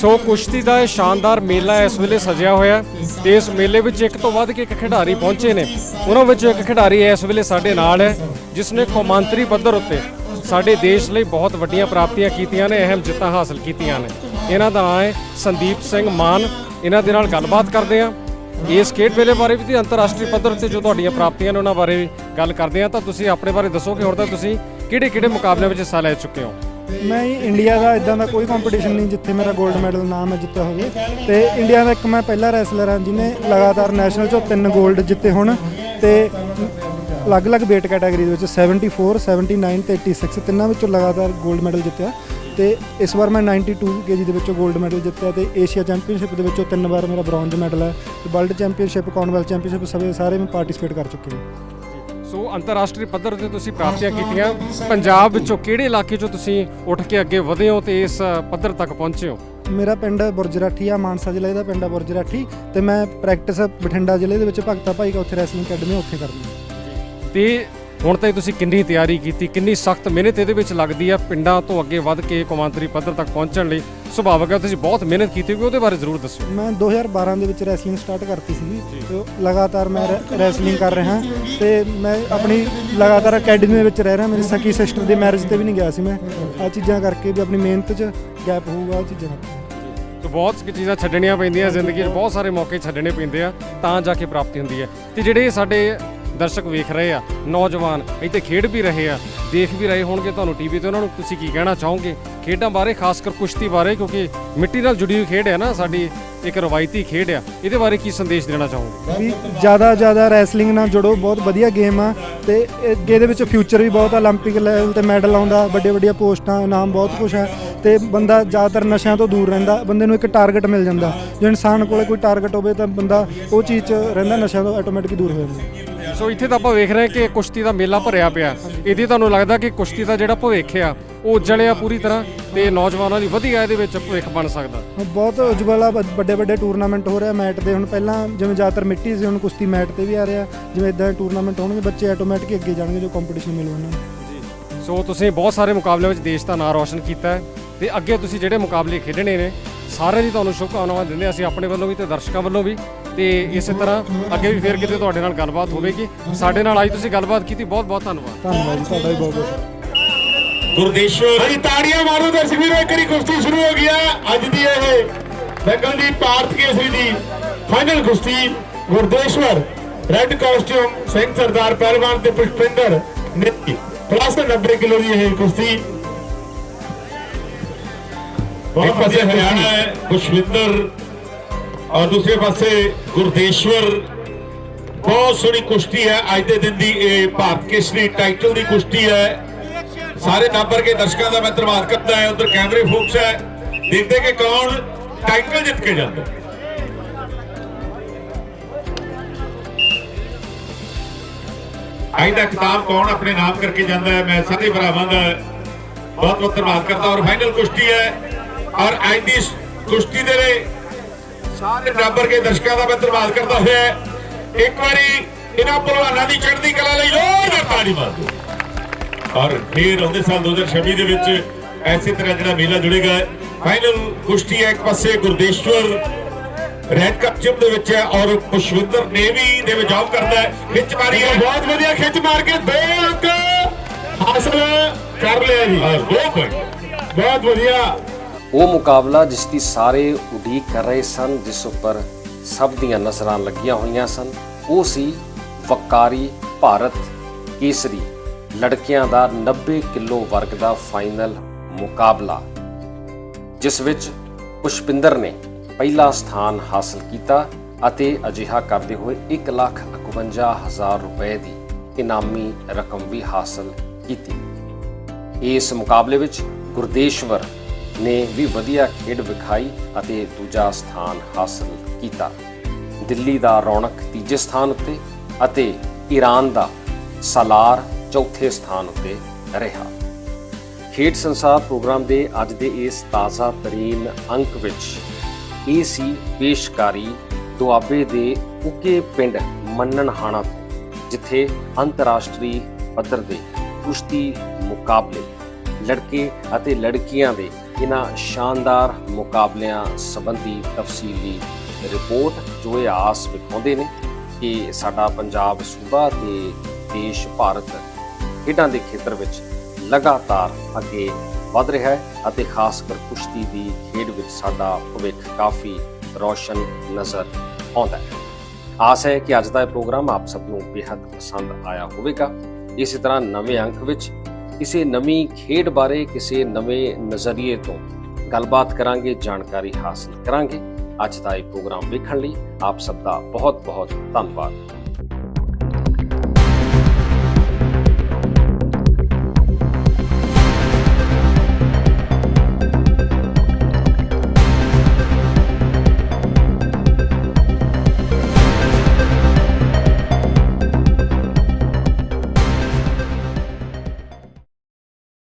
ਸੋ ਕੁਸ਼ਤੀ ਦਾ ਇਹ ਸ਼ਾਨਦਾਰ ਮੇਲਾ ਇਸ ਵੇਲੇ ਸਜਿਆ ਹੋਇਆ ਹੈ ਤੇ ਇਸ ਮੇਲੇ ਵਿੱਚ ਇੱਕ ਤੋਂ ਵੱਧ ਕੇ ਇੱਕ ਖਿਡਾਰੀ ਪਹੁੰਚੇ ਨੇ। ਉਹਨਾਂ ਵਿੱਚੋਂ ਇੱਕ ਖਿਡਾਰੀ ਇਸ ਵੇਲੇ ਸਾਡੇ ਨਾਲ ਹੈ, ਜਿਸ ਨੇ ਕੌਮਾਂਤਰੀ ਪੱਧਰ ਉੱਤੇ ਸਾਡੇ ਦੇਸ਼ ਲਈ ਬਹੁਤ ਵੱਡੀਆਂ ਪ੍ਰਾਪਤੀਆਂ ਕੀਤੀਆਂ ਨੇ, ਅਹਿਮ ਜਿੱਤਾਂ ਹਾਸਲ ਕੀਤੀਆਂ ਨੇ। ਇਹਨਾਂ ਦਾ ਨਾਮ ਹੈ ਸੰਦੀਪ ਸਿੰਘ ਮਾਨ। ਇਹਨਾਂ ਦੇ ਨਾਲ ਗੱਲਬਾਤ ਕਰਦੇ ਹਾਂ। ਇਸ ਖੇਡ ਮੇਲੇ ਬਾਰੇ ਵੀ ਤੇ ਅੰਤਰਰਾਸ਼ਟਰੀ ਪੱਧਰ ਤੇ ਜੋ ਤੁਹਾਡੀਆਂ ਪ੍ਰਾਪਤੀਆਂ ਨੇ ਉਹਨਾਂ ਬਾਰੇ ਵੀ ਗੱਲ ਕਰਦੇ ਹਾਂ, ਤਾਂ ਤੁਸੀਂ ਆਪਣੇ ਬਾਰੇ ਦੱਸੋ ਕਿ ਹੋਰ ਤਾਂ ਤੁਸੀਂ ਕਿਹੜੇ ਕਿਹੜੇ ਮੁਕਾਬਲਿਆਂ ਵਿੱਚ ਹਿੱਸਾ ਲੈ ਚੁੱਕੇ ਹੋ? ਮੈਂ ਇੰਡੀਆ ਦਾ ਇਦਾਂ ਦਾ ਕੋਈ ਕੰਪੀਟੀਸ਼ਨ ਨਹੀਂ ਜਿੱਥੇ ਮੇਰਾ 골ਡ ਮੈਡਲ ਨਾਮ ਹੈ ਜਿੱਤਿਆ ਹੋਵੇ। ਤੇ ਇੰਡੀਆ ਦਾ ਇੱਕ ਮੈਂ ਪਹਿਲਾ ਰੈਸਲਰ ਹਾਂ ਜਿਹਨੇ ਲਗਾਤਾਰ ਨੈਸ਼ਨਲ ਚੋਂ ਤਿੰਨ 골ਡ ਜਿੱਤੇ ਹੁਣ ਤੇ ਅਲੱਗ-ਅਲੱਗ weight category ਦੇ ਵਿੱਚ 74 79 ਤੇ 86 ਤਿੰਨਾਂ ਵਿੱਚੋਂ ਲਗਾਤਾਰ 골ਡ ਮੈਡਲ ਜਿੱਤਿਆ। ਤੇ ਇਸ ਵਾਰ ਮੈਂ 92 ਕੇਜੀ ਦੇ ਵਿੱਚੋਂ 골ਡ ਮੈਡਲ ਜਿੱਤਿਆ ਤੇ ਏਸ਼ੀਆ ਚੈਂਪੀਅਨਸ਼ਿਪ ਦੇ ਵਿੱਚੋਂ ਤਿੰਨ ਵਾਰ ਮੇਰਾ ਬ੍ਰੌਂਜ਼ ਮੈਡਲ ਹੈ ਤੇ ਵਰਲਡ ਚੈਂਪੀਅਨਸ਼ਿਪ ਕਾਮਨਵੈਲਥ ਚੈਂਪੀਅਨਸ਼ਿਪ ਸਭੇ ਸਾਰੇ ਮੈਂ ਪਾਰਟਿਸਿਪੇਟ ਕਰ ਚੁੱਕੇ ਹਾਂ। ਸੋ ਅੰਤਰਰਾਸ਼ਟਰੀ ਪੱਧਰ ਤੇ ਤੁਸੀਂ ਪ੍ਰਾਪਤੀਆਂ ਕੀਤੀਆਂ। ਪੰਜਾਬ ਵਿੱਚੋਂ ਕਿਹੜੇ ਇਲਾਕੇ 'ਚੋਂ ਤੁਸੀਂ ਉੱਠ ਕੇ ਅੱਗੇ ਵਧੇ ਹੋ ਤੇ ਇਸ ਪੱਧਰ ਤੱਕ ਪਹੁੰਚੇ ਹੋ? ਮੇਰਾ ਪਿੰਡ ਬੁਰਜਰਾਠੀ ਆ ਮਾਨਸਾ ਜ਼ਿਲ੍ਹੇ ਦਾ ਪਿੰਡ ਆ ਬੁਰਜਰਾਠੀ ਤੇ ਮੈਂ ਪ੍ਰੈਕਟਿਸ ਬਠਿੰਡਾ ਜ਼ਿਲ੍ਹੇ ਦੇ ਵਿੱਚ ਭਗਤਾ ਭਾਈ ਕਾ ਉੱਥੇ ਰੈਸਲਿੰਗ ਅਕੈਡਮੀ ਉੱਥੇ ਕਰਦੀ ਹਾਂ ਤੇ ਹੁਣ ਤਾਈਂ ਤੁਸੀਂ ਕਿੰਨੀ ਤਿਆਰੀ ਕੀਤੀ ਕਿੰਨੀ ਸਖਤ ਮਿਹਨਤ ਇਹਦੇ ਵਿੱਚ ਲੱਗਦੀ ਆ ਪਿੰਡਾਂ ਤੋਂ ਅੱਗੇ ਵੱਧ ਕੇ ਕੌਮਾਂਤਰੀ ਪੱਧਰ ਤੱਕ ਪਹੁੰਚਣ ਲਈ ਸੁਭਾਵਕ ਹੈ ਤੁਸੀਂ ਬਹੁਤ ਮਿਹਨਤ ਕੀਤੀ ਹੋਊਗੀ ਉਹਦੇ ਬਾਰੇ ਜ਼ਰੂਰ ਦੱਸਿਓ। ਮੈਂ 2012 ਦੇ ਵਿੱਚ ਰੈਸਲਿੰਗ ਸਟਾਰਟ ਕਰਤੀ ਸੀਗੀ ਤੇ ਲਗਾਤਾਰ ਮੈਂ ਰੈਸਲਿੰਗ ਕਰ ਰਿਹਾ ਤੇ ਮੈਂ ਆਪਣੀ ਲਗਾਤਾਰ ਅਕੈਡਮੀ ਦੇ ਵਿੱਚ ਰਹਿ ਰਿਹਾ ਮੇਰੀ ਸਕੀ ਸਿਸਟਰ ਦੀ ਮੈਰਿਜ ਤੇ ਵੀ ਨਹੀਂ ਗਿਆ ਸੀ ਮੈਂ। ਆ ਚੀਜ਼ਾਂ ਕਰਕੇ ਵੀ ਆਪਣੀ ਮਿਹਨਤ 'ਚ ਗੈਪ ਹੋਊਗਾ ਆ ਚੀਜ਼ਾਂ ਸੋ ਬਹੁਤ ਸ ਚੀਜ਼ਾਂ ਛੱਡਣੀਆਂ ਪੈਂਦੀਆਂ ਜ਼ਿੰਦਗੀ 'ਚ ਬਹੁਤ ਸਾਰੇ ਮੌਕੇ ਛੱਡਣੇ ਪੈਂਦੇ ਆ ਤਾਂ ਜਾ ਕੇ ਪ੍ਰਾਪਤੀ ਹੁੰਦੀ ਹੈ। ਤੇ ਜਿਹੜੇ ਸਾਡੇ ਦਰਸ਼ਕ ਵੇਖ ਰਹੇ ਆ ਨੌਜਵਾਨ ਇੱਥੇ ਖੇਡ ਵੀ ਰਹੇ ਆ ਦੇਖ ਵੀ ਰਹੇ ਹੋਣਗੇ ਤੁਹਾਨੂੰ ਟੀਵੀ ਤੇ ਉਹਨਾਂ ਨੂੰ ਤੁਸੀਂ ਕੀ ਕਹਿਣਾ ਚਾਹੋਗੇ ਖੇਡਾਂ ਬਾਰੇ ਖਾਸ ਕਰ ਕੁਸ਼ਤੀ ਬਾਰੇ ਕਿਉਂਕਿ ਮਿੱਟੀ ਨਾਲ ਜੁੜੀ ਹੋਈ ਖੇਡ ਹੈ ਨਾ ਸਾਡੀ ਇੱਕ ਰਵਾਇਤੀ ਖੇਡ ਆ ਇਹਦੇ ਬਾਰੇ ਕੀ ਸੰਦੇਸ਼ ਦੇਣਾ ਚਾਹੋਗੇ ਵੀ ਜ਼ਿਆਦਾ ਜ਼ਿਆਦਾ ਰੈਸਲਿੰਗ ਨਾਲ ਜੁੜੋ ਬਹੁਤ ਵਧੀਆ ਗੇਮ ਆ ਤੇ ਇਹ- ਇਹਦੇ ਵਿੱਚ ਫਿਊਚਰ ਵੀ ਬਹੁਤ ਆ 올림픽 ਲੈਵਲ ਤੇ ਮੈਡਲ ਆਉਂਦਾ ਵੱਡੇ ਵੱਡੀਆਂ ਪੋਸਟਾਂ ਇਨਾਮ ਬਹੁਤ ਕੁਝ ਹੈ ਤੇ ਬੰਦਾ ਜ਼ਿਆਦਾਤਰ ਨਸ਼ਿਆਂ ਤੋਂ ਦੂਰ ਰਹਿੰਦਾ ਬੰਦੇ ਨੂੰ ਇੱਕ ਟਾਰਗੇਟ ਮਿਲ ਜਾਂਦਾ ਜੇ ਇਨਸਾਨ ਕੋਲੇ ਕੋਈ ਟਾਰਗੇਟ ਹੋਵੇ ਤਾਂ ਬੰਦਾ ਉਹ ਚੀਜ਼ 'ਚ ਰਹਿੰਦਾ ਨਸ਼ਿਆਂ ਤੋਂ ਆਟੋਮੈਟਿਕ ਦੂਰ ਹੋ ਜਾਂਦਾ ਸੋ ਇੱਥੇ ਤਾਂ ਆਪਾਂ ਵੇਖ ਰਹੇ ਹਾਂ ਕਿ ਕੁਸ਼ਤੀ ਦਾ ਮੇਲਾ ਭਰਿਆ ਪਿਆ। ਇਹਦੀ ਤੁਹਾਨੂੰ ਲੱਗਦਾ ਕਿ ਕੁਸ਼ਤੀ ਦਾ ਜਿਹੜਾ ਭਵਿੱਖ ਆ ਉਹ ਉਜਲਿਆ ਪੂਰੀ ਤਰ੍ਹਾਂ ਤੇ ਨੌਜਵਾਨਾਂ ਦੀ ਵਧੀਆ ਇਹਦੇ ਵਿੱਚ ਭਵਿੱਖ ਬਣ ਸਕਦਾ। ਬਹੁਤ ਉਜਵਲ ਵੱਡੇ ਵੱਡੇ ਟੂਰਨਾਮੈਂਟ ਹੋ ਰਿਹਾ ਮੈਟ ਦੇ। ਹੁਣ ਪਹਿਲਾਂ ਜਿਵੇਂ ਜ਼ਿਆਦਾਤਰ ਮਿੱਟੀ ਸੀ ਹੁਣ ਕੁਸ਼ਤੀ ਮੈਟ ਤੇ ਵੀ ਆ ਰਿਹਾ। ਜਿਵੇਂ ਇਦਾਂ ਟੂਰਨਾਮੈਂਟ ਹੋਣਗੇ ਬੱਚੇ ਆਟੋਮੈਟਿਕ ਅੱਗੇ ਜਾਣਗੇ ਜੋ ਕੰਪੀਟੀਸ਼ਨ ਮਿਲੂ ਉਹਨਾਂ ਨੂੰ। ਸੋ ਤੁਸੀਂ ਬਹੁਤ ਸਾਰੇ ਮੁਕਾਬਲਿਆਂ ਵਿੱਚ ਦੇਸ਼ ਦਾ ਨਾਮ ਰੌਸ਼ਨ ਕੀਤਾ ਹੈ ਤੇ ਅੱਗੇ ਤੁਸੀਂ ਜਿਹੜੇ ਮੁਕਾਬਲੇ ਖੇਡਣੇ ਨੇ ਸਾਰਿਆਂ ਦੀ ਤੁਹਾਨੂੰ ਸ਼ੁਭਕਾਮਨਾਵਾਂ ਦਿੰਦੇ ਅਸੀਂ ਆਪਣੇ ਵੱਲੋਂ ਵੀ ਤੇ ਦਰਸ਼ਕਾਂ ਵੱਲੋਂ ਵੀ। ਤੇ ਇਸੇ ਤਰ੍ਹਾਂ ਅੱਗੇ ਵੀ ਫੇਰ ਕਿਤੇ ਤੁਹਾਡੇ ਨਾਲ ਗੱਲਬਾਤ ਹੋਵੇਗੀ। ਸਾਡੇ ਨਾਲ ਅੱਜ ਤੁਸੀਂ ਗੱਲਬਾਤ ਕੀਤੀ ਬਹੁਤ ਬਹੁਤ ਧੰਨਵਾਦ। ਧੰਨਵਾਦ ਜੀ ਤੁਹਾਡਾ ਵੀ ਬਹੁਤ ਬਹੁਤ ਗੁਰਦੇਸ਼ਵਰ। ਹਾਂਜੀ ਤਾੜੀਆਂ ਮਾਰੋ ਦਰਸ਼ਕ ਵੀਰੋ ਇੱਕ ਵਾਰੀ ਕੁਸ਼ਤੀ ਸ਼ੁਰੂ ਹੋ ਹੈ ਅੱਜ ਦੀ ਇਹ ਦੰਗਲ ਦੀ ਭਾਰਤ ਕੇਸਰੀ ਦੀ ਫਾਈਨਲ ਕੁਸ਼ਤੀ ਗੁਰਦੇਸ਼ਵਰ। ਰੈੱਡ ਕਾਸਟਿਊਮ ਸਿੰਘ ਸਰਦਾਰ ਪਹਿਲਵਾਨ ਤੇ ਪੁਸ਼ਪਿੰਦਰ ਨੇ ਪਲੱਸ 90 ਕਿਲੋ ਦੀ ਇਹ ਕੁਸ਼ਤੀ। ਇੱਕ ਪਾਸੇ ਹਰਿਆਣਾ ਹੈ ਖੁਸ਼ਵਿੰਦਰ ਔਰ ਦੂਸਰੇ ਪਾਸੇ ਗੁਰਦੇਸ਼ਵਰ, ਬਹੁਤ ਸੋਹਣੀ ਕੁਸ਼ਤੀ ਹੈ। ਅੱਜ ਦੇ ਦਿਨ ਦੀ ਇਹ ਭਾਰਤ ਕੇਸਰੀ ਟਾਈਟਲ ਦੀ ਕੁਸ਼ਤੀ ਹੈ। ਸਾਰੇ ਨੰਬਰ ਕੇ ਦਰਸ਼ਕਾਂ ਦਾ ਮੈਂ ਧੰਨਵਾਦ ਕਰਦਾ ਹਾਂ। ਉਧਰ ਕੈਮਰੇ ਫੋਕਸ ਹੈ। ਦੇਖਦੇ ਕਿ ਕੌਣ ਟਾਈਟਲ ਜਿੱਤ ਕੇ ਜਾਂਦਾ ਅੱਜ ਦਾ ਖਿਤਾਬ ਕੌਣ ਆਪਣੇ ਨਾਮ ਕਰਕੇ ਜਾਂਦਾ ਹੈ, ਮੈਂ ਸਾਰੇ ਭਰਾਵਾਂ ਦਾ ਬਹੁਤ ਬਹੁਤ ਧੰਨਵਾਦ ਕਰਦਾ। ਔਰ ਫਾਈਨਲ ਕੁਸ਼ਤੀ ਹੈ। ਔਰ ਅੱਜ ਦੀ ਇਸ ਕੁਸ਼ਤੀ ਦੇ ਲਈ ਬਰਾਬਰ ਕੇ ਦਰਸ਼ਕਾਂ ਦਾ ਮੈਂ ਧੰਨਵਾਦ ਕਰਦਾ ਹੋਇਆ ਇੱਕ ਵਾਰੀ ਇਹਨਾਂ ਪਹਿਲਵਾਨਾਂ ਦੀ ਚੜ੍ਹਦੀ ਕਲਾ ਲਈ ਜ਼ੋਰਦਾਰ ਤਾੜੀ ਮਾਰ ਦਿਓ। ਔਰ ਫਿਰ ਆਉਂਦੇ ਸਾਲ 2026 ਦੇ ਵਿੱਚ ਐਸੇ ਤਰ੍ਹਾਂ ਜਿਹੜਾ ਮੇਲਾ ਜੁੜੇਗਾ ਫਾਈਨਲ ਕੁਸ਼ਤੀ ਹੈ ਇੱਕ ਪਾਸੇ ਗੁਰਦੇਸ਼ਵਰ ਰੈਡ ਕੱਪ ਜਿਮ ਦੇ ਵਿੱਚ ਹੈ ਔਰ ਪੁਸ਼ਵਿੰਦਰ ਨੇਵੀ ਦੇ ਵਿੱਚ ਜੌਬ ਕਰਦਾ ਹੈ। ਵਿੱਚ ਮਾਰੀ ਹੈ। ਬਹੁਤ ਵਧੀਆ ਖਿੱਚ ਮਾਰ ਕੇ ਦੋ ਅੰਕ ਹਾਸਲ ਕਰ ਲਿਆ ਜੀ। ਔਰ ਦੋ ਪੁਆਇੰਟ ਬਹੁਤ ਵਧੀਆ। ਉਹ ਮੁਕਾਬਲਾ ਜਿਸ ਦੀ ਸਾਰੇ ਉਡੀਕ ਕਰ ਰਹੇ ਸਨ, ਜਿਸ ਉੱਪਰ ਸਭ ਦੀਆਂ ਨਜ਼ਰਾਂ ਲੱਗੀਆਂ ਹੋਈਆਂ ਸਨ, ਉਹ ਸੀ ਵਕਾਰੀ ਭਾਰਤ ਕੇਸਰੀ, ਲੜਕਿਆਂ ਦਾ 90 ਕਿਲੋ ਵਰਗ ਦਾ ਫਾਈਨਲ ਮੁਕਾਬਲਾ, ਜਿਸ ਵਿੱਚ ਪੁਸ਼ਪਿੰਦਰ ਨੇ ਪਹਿਲਾ ਸਥਾਨ ਹਾਸਲ ਕੀਤਾ ਅਤੇ ਅਜਿਹਾ ਕਰਦੇ ਹੋਏ 151000 ਰੁਪਏ ਦੀ ਇਨਾਮੀ ਰਕਮ ਵੀ ਹਾਸਲ ਕੀਤੀ। ਇਸ ਮੁਕਾਬਲੇ ਵਿੱਚ ਗੁਰਦੇਸ਼ਵਰ ਨੇ ਵੀ ਵਧੀਆ ਖੇਡ ਵਿਖਾਈ ਅਤੇ ਦੂਜਾ ਸਥਾਨ ਹਾਸਲ ਕੀਤਾ। ਦਿੱਲੀ ਦਾ ਰੌਣਕ ਤੀਜੇ ਸਥਾਨ ਉੱਤੇ ਅਤੇ ਈਰਾਨ ਦਾ ਸਾਲਾਰ ਚੌਥੇ ਸਥਾਨ ਉੱਤੇ ਰਿਹਾ। ਖੇਡ ਸੰਸਾਰ ਪ੍ਰੋਗਰਾਮ ਦੇ ਅੱਜ ਦੇ ਇਸ ਤਾਜ਼ਾ ਤਰੀਨ ਅੰਕ ਵਿੱਚ ਇਹ ਸੀ ਪੇਸ਼ਕਾਰੀ ਦੁਆਬੇ ਦੇ ਉਕੇ ਪਿੰਡ ਮੰਨਣਹਾਣਾ ਤੋਂ, ਜਿੱਥੇ ਅੰਤਰਰਾਸ਼ਟਰੀ ਪੱਧਰ ਦੇ ਕੁਸ਼ਤੀ ਮੁਕਾਬਲੇ ਲੜਕੇ ਅਤੇ ਲੜਕੀਆਂ ਦੇ ਇਹਨਾਂ ਸ਼ਾਨਦਾਰ ਮੁਕਾਬਲਿਆਂ ਸੰਬੰਧੀ ਤਫਸੀਲੀ ਰਿਪੋਰਟ ਜੋ ਇਹ ਆਸ ਵਿਖਾਉਂਦੇ ਨੇ ਕਿ ਸਾਡਾ ਪੰਜਾਬ ਸੂਬਾ ਤੇ ਦੇਸ਼ ਭਾਰਤ ਖੇਡਾਂ ਦੇ ਖੇਤਰ ਵਿੱਚ ਲਗਾਤਾਰ ਅੱਗੇ ਵਧ ਰਿਹਾ ਹੈ ਅਤੇ ਖਾਸ ਕਰ ਕੁਸ਼ਤੀ ਦੀ ਖੇਡ ਵਿੱਚ ਸਾਡਾ ਭਵਿੱਖ ਕਾਫੀ ਰੌਸ਼ਨ ਨਜ਼ਰ ਆਉਂਦਾ ਹੈ। ਆਸ ਹੈ ਕਿ ਅੱਜ ਦਾ ਇਹ ਪ੍ਰੋਗਰਾਮ ਆਪ ਸਭ ਨੂੰ ਬੇहद ਪਸੰਦ ਆਇਆ ਹੋਵੇਗਾ। ਇਸੇ ਤਰ੍ਹਾਂ ਨਵੇਂ ਅੰਕ ਵਿੱਚ ਕਿਸੇ ਨਵੀਂ ਖੇਡ ਬਾਰੇ ਕਿਸੇ ਨਵੇਂ ਨਜ਼ਰੀਏ ਤੋਂ ਗੱਲਬਾਤ ਕਰਾਂਗੇ, ਜਾਣਕਾਰੀ ਹਾਸਲ ਕਰਾਂਗੇ। ਅੱਜ ਦਾ ਇਹ ਪ੍ਰੋਗਰਾਮ ਵੇਖਣ ਲਈ ਆਪ ਸਭ ਦਾ ਬਹੁਤ ਬਹੁਤ ਧੰਨਵਾਦ।